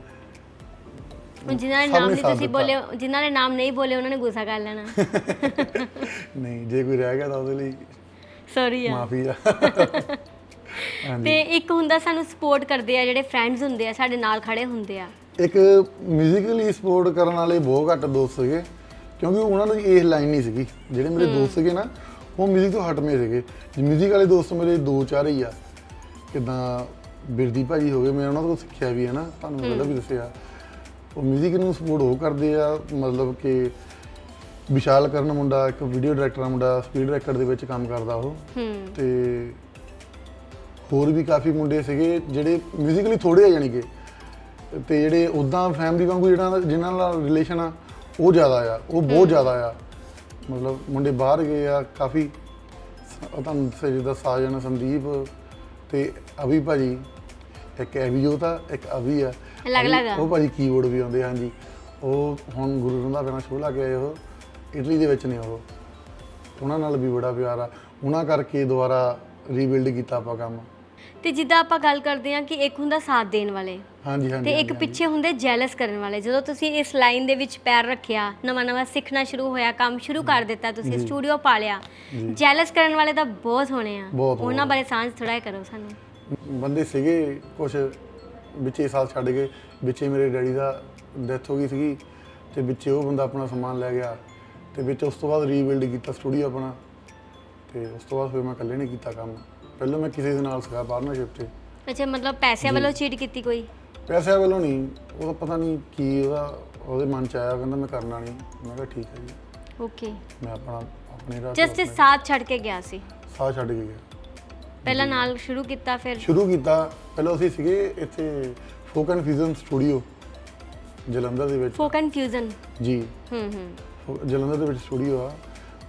ਹੁਣ ਜਿਨ੍ਹਾਂ ਨੇ ਸਭ ਨਾਮ ਨੇ ਨਹੀਂ ਸਾਥ ਤੁਸੀਂ ਦਿੱਤਾ। ਬੋਲੇ ਜਿਨ੍ਹਾਂ ਨੇ ਨਾਮ ਨਹੀਂ ਬੋਲੇ ਉਹਨਾਂ ਨੇ ਗੁੱਸਾ ਕਰ ਲੈਣਾ। *laughs* ਨਹੀਂ ਜੇ ਕੋਈ ਰਹਿ ਗਿਆ ਤਾਂ ਉਹਦੇ ਲਈ ਸੌਰੀ ਆ। ਮਾਫੀ ਆ। *laughs* ਤੇ ਇੱਕ ਹੁੰਦਾ ਸਾਨੂੰ ਸਪੋਰਟ ਕਰਦੇ ਆ ਜਿਹੜੇ ਫਰੈਂਡਸ ਹੁੰਦੇ ਆ ਸਾਡੇ ਨਾਲ ਖੜੇ ਹੁੰਦੇ ਆ। ਇੱਕ ਮਿਊਜ਼ੀਕਲੀ ਸਪੋਰਟ ਕਰਨ ਵਾਲੇ ਬਹੁਤ ਘੱਟ ਦੋਸਤ ਸੀਗੇ ਕਿਉਂਕਿ ਉਹਨਾਂ ਦੀ ਇਹ ਲਾਈਨ ਨਹੀਂ ਸੀਗੀ। ਜਿਹੜੇ ਮੇਰੇ ਦੋਸਤ ਸੀਗੇ ਨਾ ਉਹ ਮਿਊਜ਼ਿਕ ਤੋਂ ਹਟਵੇਂ ਸੀਗੇ। ਮਿਊਜ਼ਿਕ ਵਾਲੇ ਦੋਸਤ ਮੇਰੇ ਦੋ ਚਾਰ ਹੀ ਆ। ਕਿਦਾਂ ਬਿਰਦੀ ਭਾਜੀ ਹੋ ਗਏ ਮੈਂ ਉਹਨਾਂ ਤੋਂ ਸਿੱਖਿਆ ਵੀ ਹੈ ਨਾ ਤੁਹਾਨੂੰ ਪਹਿਲਾਂ ਵੀ ਦੱਸਿਆ। ਉਹ ਮਿਊਜ਼ਿਕ ਨੂੰ ਸਪੋਰਟ ਉਹ ਕਰਦੇ ਆ ਮਤਲਬ ਕਿ ਵਿਸ਼ਾਲ ਕਰਨ ਮੁੰਡਾ ਇੱਕ ਵੀਡੀਓ ਡਾਇਰੈਕਟਰ ਮੁੰਡਾ ਸਪੀਡ ਰੈਕਡ ਦੇ ਵਿੱਚ ਕੰਮ ਕਰਦਾ ਉਹ। ਤੇ ਹੋਰ ਵੀ ਕਾਫੀ ਮੁੰਡੇ ਸੀਗੇ ਜਿਹੜੇ ਮਿਊਜ਼ੀਕਲੀ ਥੋੜੇ ਆ ਜਾਣੀ ਕਿ। ਤੇ ਜਿਹੜੇ ਉਦਾਂ ਫੈਮਿਲੀ ਵਾਂਗੂ ਜਿਹੜਾ ਜਿਨ੍ਹਾਂ ਨਾਲ ਰਿਲੇਸ਼ਨ ਆ ਉਹ ਜ਼ਿਆਦਾ ਆ ਉਹ ਬਹੁਤ ਜ਼ਿਆਦਾ ਆ। ਮਤਲਬ ਮੁੰਡੇ ਬਾਹਰ ਗਏ ਆ ਕਾਫੀ ਸ- ਉਹ ਤੁਹਾਨੂੰ ਦੱਸਿਆ ਜਿੱਦਾਂ ਸਾਜਨ ਸੰਦੀਪ ਤੇ ਅਭੀ ਭਾਜੀ। ਇੱਕ ਐਵੀਜੋਤ ਆ ਇੱਕ ਅਵੀ ਆ। ਅਲੱਗ-ਅਲੱਗ ਆ। ਉਹ ਭਾਜੀ ਕੀਬੋਰਡ ਵੀ ਆਉਂਦੇ ਹਾਂਜੀ। ਉਹ ਹੁਣ ਗੁਰੂ ਰੰਧਾਵੇ ਨਾਲ ਸ਼ੋਅ ਲਾ ਕੇ ਆਏ ਉਹ ਇਟਲੀ ਦੇ ਵਿੱਚ ਨੇ ਉਹ। ਉਹਨਾਂ ਨਾਲ ਵੀ ਬੜਾ ਪਿਆਰ ਆ। ਉਹਨਾਂ ਕਰਕੇ ਦੁਬਾਰਾ ਰੀਬਿਲਡ ਕੀਤਾ ਆਪਾਂ ਕੰਮ। ਤੇ ਜਿੱਦਾਂ ਆਪਾਂ ਗੱਲ ਕਰਦੇ ਹਾਂ ਕਿ ਇੱਕ ਹੁੰਦਾ ਸਾਥ ਦੇਣ ਵਾਲੇ ਹਾਂਜੀ ਹਾਂਜੀ ਤੇ ਇੱਕ ਹਾਂਜੀ, ਪਿੱਛੇ ਹੁੰਦੇ ਜੈਲਸ ਕਰਨ ਵਾਲੇ ਜਦੋਂ ਤੁਸੀਂ ਇਸ ਲਾਈਨ ਦੇ ਵਿੱਚ ਪੈਰ ਰੱਖਿਆ ਨਵਾਂ ਨਵਾਂ ਸਿੱਖਣਾ ਸ਼ੁਰੂ ਹੋਇਆ ਕੰਮ ਸ਼ੁਰੂ ਕਰ ਦਿੱਤਾ ਤੁਸੀਂ। ਸਟੂਡੀਓ ਪਾ ਲਿਆ। ਜੈਲਸ ਕਰਨ ਵਾਲੇ ਤਾਂ ਬਹੁਤ ਹੋਣੇ ਆ ਬਹੁਤ, ਉਹਨਾਂ। ਬਾਰੇ ਸਾਂਝ ਥੋੜਾ ਕਰੋ ਸਾਨੂੰ ਹਾਂਜੀ। ਬੰਦੇ ਸੀਗੇ ਕੁਝ ਵਿੱਚੇ ਸਾਲ ਛੱਡ ਗਏ ਵਿੱਚੇ ਮੇਰੇ ਡੈਡੀ ਦਾ ਡੈਥ ਹੋ ਗਈ ਸੀਗੀ ਤੇ ਵਿੱਚੇ ਉਹ ਬੰਦਾ ਆਪਣਾ ਸਮਾਨ ਲੈ ਗਿਆ ਤੇ ਵਿੱਚ ਉਸ ਤੋਂ ਬਾਅਦ ਰੀਬਿਲਡ ਕੀਤਾ ਸਟੂਡੀਓ ਆਪਣਾ ਤੇ ਉਸ ਤੋਂ ਬਾਅਦ ਫਿਰ ਮੈਂ ਇਕੱਲੇ ਨਹੀਂ ਕੀਤਾ ਕੰਮ ਪਹਿਲਾਂ ਮੈਂ ਕਿਸੇ ਦੇ ਨਾਲ ਸੀਗਾ ਪਾਰਟਨਰਸ਼ਿਪ 'ਚ। ਅੱਛਾ ਮਤਲਬ ਪੈਸਿਆਂ ਵੱਲੋਂ ਚੀਟ ਕੀਤੀ ਕੋਈ? ਪੈਸਿਆਂ ਵੱਲੋਂ ਨਹੀਂ। ਉਹ ਪਤਾ ਨਹੀਂ ਕੀ ਉਹਦਾ ਉਹਦੇ ਮਨ 'ਚ ਆਇਆ ਕਹਿੰਦਾ ਮੈਂ ਕਰਨਾ ਨਹੀਂ। ਮੈਂ ਕਿਹਾ ਠੀਕ ਹੈ ਜੀ। ਓਕੇ ਮੈਂ ਆਪਣਾ ਆਪਣੇ ਰਾਹ ਜਸਟ ਸਾਥ ਛੱਡ ਕੇ ਗਿਆ ਸੀ? ਸਾਹ ਛੱਡ ਕੇ ਗਿਆ। ਪਹਿਲਾਂ ਨਾਲ ਸ਼ੁਰੂ ਕੀਤਾ ਫਿਰ? ਸ਼ੁਰੂ ਕੀਤਾ। ਪਹਿਲਾਂ ਅਸੀਂ ਸੀਗੇ ਇੱਥੇ folk and fusion studio Jalandhar ਦੇ ਵਿੱਚ। ਫੋਕ ਐਂਡ ਫਿਊਜ਼ਨ ਜੀ। ਹੂੰ ਹੂੰ। ਫੋ- ਜਲੰਧਰ ਦੇ ਵਿੱਚ ਸਟੂਡੀਓ ਆ।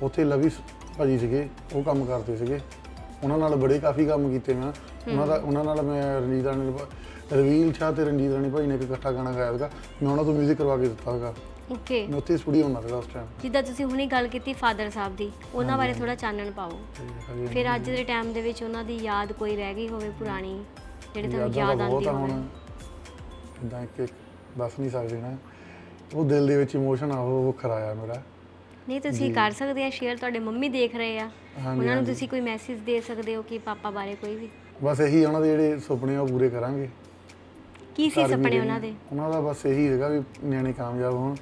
ਉੱਥੇ ਲਵੀ ਭਾਜੀ ਸੀਗੇ ਉਹ ਕੰਮ ਕਰਦੇ ਸੀਗੇ। ਉਹਨਾਂ ਨਾਲ ਬੜੇ ਕਾਫੀ ਕੰਮ ਕੀਤੇ ਮੈਂ। ਉਹਨਾਂ ਦਾ ਉਹਨਾਂ ਨਾਲ ਮੈਂ ਰਣਜੀਤ ਰਾਣੀ ਰਵੀਲ ਸ਼ਾਹ ਤੇ ਰਣਜੀਤ ਰਾਣੀ ਭਾਈ ਨੇ ਇੱਕ ਇਕੱਠਾ ਗਾਣਾ ਗਾਇਆ ਸੀਗਾ। ਮੈਂ ਉਹਨਾਂ ਤੋਂ 뮤직 ਕਰਵਾ ਕੇ ਦਿੱਤਾ ਸੀਗਾ। ਓਕੇ ਮੈਂ ਉੱਥੇ ਸਟੂਡੀਓ ਹੁੰਦਾ ਸੀਗਾ ਉਸ ਟਾਈਮ ਜਿੱਦਾਂ ਤੁਸੀਂ ਹੁਣੇ ਗੱਲ ਕੀਤੀ ਫਾਦਰ ਸਾਹਿਬ ਦੀ ਉਹਨਾਂ ਬਾਰੇ ਥੋੜਾ ਚਾਨਣ ਪਾਓ। ਫਿਰ ਅੱਜ ਦੇ ਟਾਈਮ ਦੇ ਵਿੱਚ ਉਹਨਾਂ ਦੀ ਯਾਦ ਕੋਈ ਰਹਿ ਗਈ ਹੋਵੇ ਪੁਰਾਣੀ ਜਿਹੜੇ ਤੁਹਾਨੂੰ ਯਾਦ ਆਉਂਦੀ ਹੋਵੇ ਇਦਾਂ ਕਿ ਦੱਸ ਨਹੀਂ ਸਕਦੇ ਨਾ। ਉਹ ਦਿਲ ਦੇ ਵਿੱਚ ਇਮੋਸ਼ਨ ਆ ਉਹ ਵੱਖਰਾ ਆ ਮੇਰਾ। ਨਹੀਂ ਤੁਸੀਂ ਕਰ ਸਕਦੇ ਆ ਸ਼ੇਅਰ ਤੁਹਾਡੇ ਮੰਮੀ ਦੇਖ ਰਹੇ ਆ। ਹਾਂਜੀ, ਉਹਨਾਂ ਨੂੰ। ਤੁਸੀਂ ਕੋਈ ਮੈਸੇਜ ਦੇ ਸਕਦੇ ਹੋ ਕਿ ਪਾਪਾ ਬਾਰੇ ਕੋਈ ਵੀ? ਬਸ ਇਹੀ ਉਹਨਾਂ ਦੇ ਜਿਹੜੇ ਸੁਪਨੇ ਆ ਉਹ ਪੂਰੇ ਕਰਾਂਗੇ। ਕੀ ਸੀ ਸੁਪਨੇ ਉਹਨਾਂ। ਦੇ? ਉਹਨਾਂ ਦਾ ਬਸ ਇਹੀ ਹੈਗਾ ਵੀ ਨਿਆਣੇ ਕਾਮਯਾਬ ਹੋਣ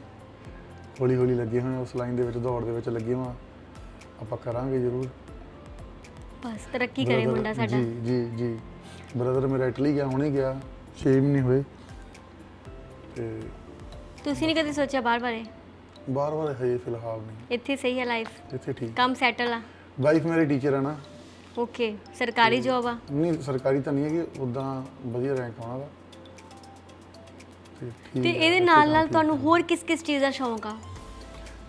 ਹੌਲੀ ਹੌਲੀ ਲੱਗੇ ਆ ਉਸ ਲਾਈਨ ਦੇ ਵਿੱਚ ਦੌੜ ਦੇ ਵਿੱਚ ਲੱਗੇ ਆ ਆਪਾਂ ਕਰਾਂਗੇ ਜ਼ਰੂਰ। ਬਸ ਤਰੱਕੀ ਕਰੇ Brother- ਮੁੰਡਾ ਸਾਡਾ। ਜੀ ਜੀ ਜੀ। ਬ੍ਰਦਰ ਮੇਰਾ ਇਟਲੀ ਗਿਆ ਹੁਣੇ ਗਿਆ 6 ਮਹੀਨੇ ਹੋਏ। ਤੇ ਤੁਸੀਂ ਨਹੀਂ ਕਦੇ ਸੋਚਿਆ ਬਾਹਰ ਬਾਰੇ? ਬਾਰ ਬਾਰ ਹਜੇ ਫਿਲਹਾਲ ਨਹੀਂ। ਇੱਥੇ ਸਹੀ ਹੈ ਲਾਈਫ ਇੱਥੇ ਠੀਕ। ਕੰਮ ਸੈਟਲ ਆ। ਵਾਈਫ ਮੇਰੀ ਟੀਚਰ ਹੈ ਨਾ। ਓਕੇ ਸਰਕਾਰੀ ਜੋਬ ਆ? ਨਹੀਂ ਸਰਕਾਰੀ ਤਾਂ ਨਹੀਂ ਹੈਗੀ ਉਦਾਂ ਵਧੀਆ ਰੈਂਕ ਆਉਣਾ ਦਾ। ਤੇ ਠੀਕ ਤੇ ਹੈ, ਇਹਦੇ ਇੱਥੇ ਨਾਲ ਨਾਲ ਤੁਹਾਨੂੰ ਹੈ। ਹੋਰ ਕਿਸ ਕਿਸ ਚੀਜ਼ ਦਾ ਸ਼ੌਂਕ ਆ?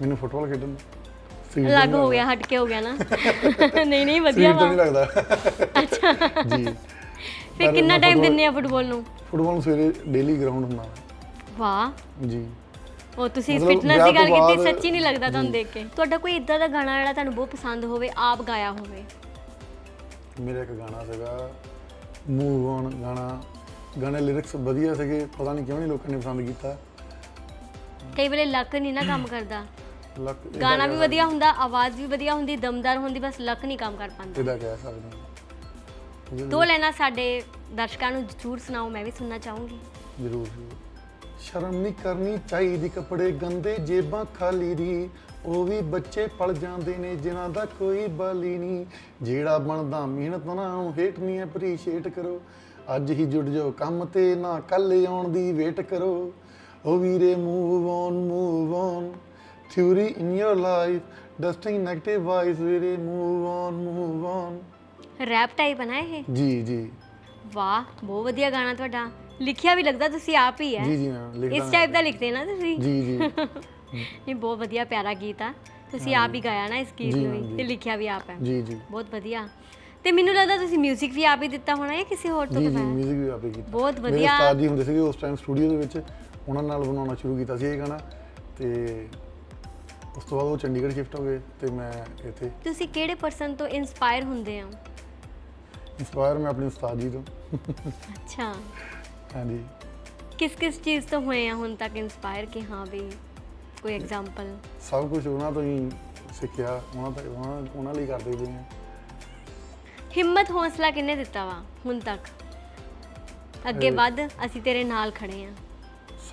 ਮੈਨੂੰ ਫੁੱਟਬਾਲ ਖੇਡਣ Street ਅਲੱਗ ਹੋ ਗਿਆ ਹਟ ਕੇ ਹੋ ਗਿਆ ਨਾ। *laughs* ਨਹੀਂ ਨਹੀਂ। ਵਧੀਆ ਵਾ। ਨਹੀਂ ਲੱਗਦਾ। ਅੱਛਾ। ਜੀ। ਫਿਰ ਪਰ ਕਿੰਨਾ ਮੈਂ ਟਾਈਮ football- ਦਿੰਨੇ ਆ ਫੁੱਟਬਾਲ ਨੂੰ? ਫੁੱਟਬਾਲ ਨੂੰ ਸਵੇਰੇ ਡੇਲੀ ਗਰਾਊਂਡ ਹੁੰਦਾ। ਵਾਹ। ਜੀ। ਉਹ ਤੁਸੀਂ ਮਤਲਬ ਫਿਟਨੈਸ ਵਿਆਹ ਦੀ ਗੱਲ ਤੋਂ ਕੀਤੀ ਬਾਅਦ- ਸੱਚੀ ਨਹੀਂ ਲੱਗਦਾ ਤੁਹਾਨੂੰ। ਦੇਖ ਕੇ। ਤੁਹਾਡਾ ਕੋਈ ਇਦਾਂ ਦਾ ਗਾਣਾ ਜਿਹੜਾ ਤੁਹਾਨੂੰ ਬਹੁਤ ਪਸੰਦ ਹੋਵੇ ਆਪ ਗਾਇਆ ਹੋਵੇ? ਮੇਰਾ ਇੱਕ ਗਾਣਾ ਸੀਗਾ ਮੂਵ ਔਨ ਗਾਣਾ। ਗਾਣੇ ਲਿਰਿਕਸ ਵਧੀਆ ਸੀਗੇ ਪਤਾ ਨਹੀਂ ਕਿਉਂ ਨਹੀਂ ਲੋਕਾਂ ਨੇ ਪਸੰਦ ਕੀਤਾ। ਕਈ ਵੇਲੇ ਲੱਕ ਨਹੀਂ ਨਾ ਕੰਮ ਕਰਦਾ। ਲੱਕ ਇਹਦਾ ਗਾਣਾ ਵੀ ਕਹਿ ਵਧੀਆ ਹੁੰਦਾ ਆਵਾਜ਼ ਵੀ ਵਧੀਆ ਹੁੰਦੀ ਦਮਦਾਰ ਹੁੰਦੀ ਬਸ ਲੱਕ ਨਹੀਂ ਕੰਮ ਕਰ ਪਾਉਂਦਾ। ਇਹਦਾ ਕਹਿ ਸਕਦੇ ਹਾਂ। ਦੋ ਲੈਣਾ ਸਾਡੇ ਦਰਸ਼ਕਾਂ ਨੂੰ ਜ਼ਰੂਰ ਸੁਣਾਓ ਮੈਂ ਵੀ ਸੁਣਨਾ ਚਾਹੂੰਗੀ। ਜ਼ਰੂਰ ਜ਼ਰੂਰ। ਸ਼ਰਮ ਨਹੀਂ ਕਰਨੀ ਚਾਹੀਦੀ ਕੱਪੜੇ ਗੰਦੇ ਜੇਬਾਂ ਖਾਲੀ ਦੀ। ਉਹ ਵੀ ਬੱਚੇ ਪਲ ਜਾਂਦੇ ਨੇ ਜਿਨ੍ਹਾਂ ਦਾ ਕੋਈ ਬਾਲੀ ਨਹੀਂ। ਜਿਹੜਾ ਬਣਦਾ ਮਿਹਨਤ ਨਾ ਉਹਨੂੰ ਹੇਟ ਨਹੀਂ ਐਪਰੀਸ਼ੀਏਟ ਕਰੋ। ਅੱਜ ਹੀ ਜੁੜ ਜਾਓ ਕੰਮ ਤੇ ਨਾ ਕੱਲ ਆਉਣ ਦੀ ਵੇਟ ਕਰੋ। ਉਹ ਵੀਰੇ move on move on theory in your life dusting negative vibes ਵੀਰੇ move on move on rap type ਹੈ ਨਾ ਇਹ? ਜੀ ਜੀ। ਵਾਹ ਬਹੁਤ ਵਧੀਆ ਗਾਣਾ ਤੁਹਾਡਾ। ਲਿਖਿਆ ਵੀ ਲੱਗਦਾ ਤੁਸੀਂ ਆਪ ਹੀ ਹੈ। ਜੀ ਜੀ ਮੈਂ ਲਿਖਦਾ ਇਸ ਟਾਈਪ ਦਾ ਲਿਖਦੇ ਨਾ ਤੁਸੀਂ। ਜੀ ਜੀ। *laughs* ਨਹੀਂ ਬਹੁਤ ਵਧੀਆ ਪਿਆਰਾ ਗੀਤ ਆ। ਤੁਸੀਂ ਆਪ ਹੀ ਗਾਇਆ ਨਾ ਇਸ ਗੀਤ ਜੀ, ਨੂੰ ਵੀ। ਤੇ ਲਿਖਿਆ ਵੀ ਆਪ ਹੈ। ਜੀ ਜੀ। ਬਹੁਤ ਵਧੀਆ। ਤੇ ਮੈਨੂੰ ਲੱਗਦਾ ਤੁਸੀਂ 뮤직 ਵੀ ਆਪ ਹੀ ਦਿੱਤਾ ਹੋਣਾ ਜਾਂ ਕਿਸੇ ਹੋਰ ਤੋਂ ਜੀ ਜੀ ਕਰਵਾਇਆ ਮਿਊਜ਼ਿਕ ਵੀ ਆਪੇ ਕੀਤਾ। ਬਹੁਤ ਮੇਰੇ ਵਧੀਆ। ਉਸਤਾਦ ਜੀ ਹੁੰਦੇ ਸੀਗੇ ਉਸ ਟਾਈਮ ਸਟੂਡੀਓ ਦੇ ਵਿੱਚ ਉਹਨਾਂ ਨਾਲ ਬਣਾਉਣਾ ਸ਼ੁਰੂ ਕੀਤਾ ਸੀ ਇਹ ਗਾਣਾ। ਤੇ ਉਸ ਤੋਂ ਬਾਅਦ ਉਹ ਚੰਡੀਗੜ੍ਹ ਸ਼ਿਫਟ ਹੋ ਗਏ ਤੇ ਮੈਂ ਇੱਥੇ ਤੁਸੀਂ ਕਿਹੜੇ ਪਰਸਨ ਤੋਂ ਇਨਸਪਾਇਰ ਹੁੰਦੇ ਆ ਇੰਸਪਾਇਰ ਮੈਂ ਆਪਣੇ ਉਸਤਾਦ ਜੀ ਤੋਂ। ਅੱਛਾ। ਹਾਂਜੀ। ਕਿਸ ਕਿਸ ਚੀਜ਼ ਤੋਂ ਹੋਏ ਆ ਹੁਣ ਤੱਕ ਇਨਸਪਾਇਰ ਕਿ ਹਾਂ ਵੀ ਕੋਈ ਐਗਜ਼ਾਮਪਲ ਸਭ ਕੁਝ ਉਹਨਾਂ ਤੋਂ ਹੀ ਸਿੱਖਿਆ ਉਹਨਾਂ ਤੋਂ ਉਹਨਾਂ ਉਹਨਾਂ ਲਈ ਕਰਦੇ ਪਏ ਹਾਂ ਹਿੰਮਤ ਹੌਸਲਾ ਕਿੰਨੇ ਦਿੱਤਾ ਵਾ ਹੁਣ ਤੱਕ? ਅੱਗੇ ਇਹ- ਵੱਧ ਅਸੀਂ ਤੇਰੇ ਨਾਲ ਖੜੇ ਆ।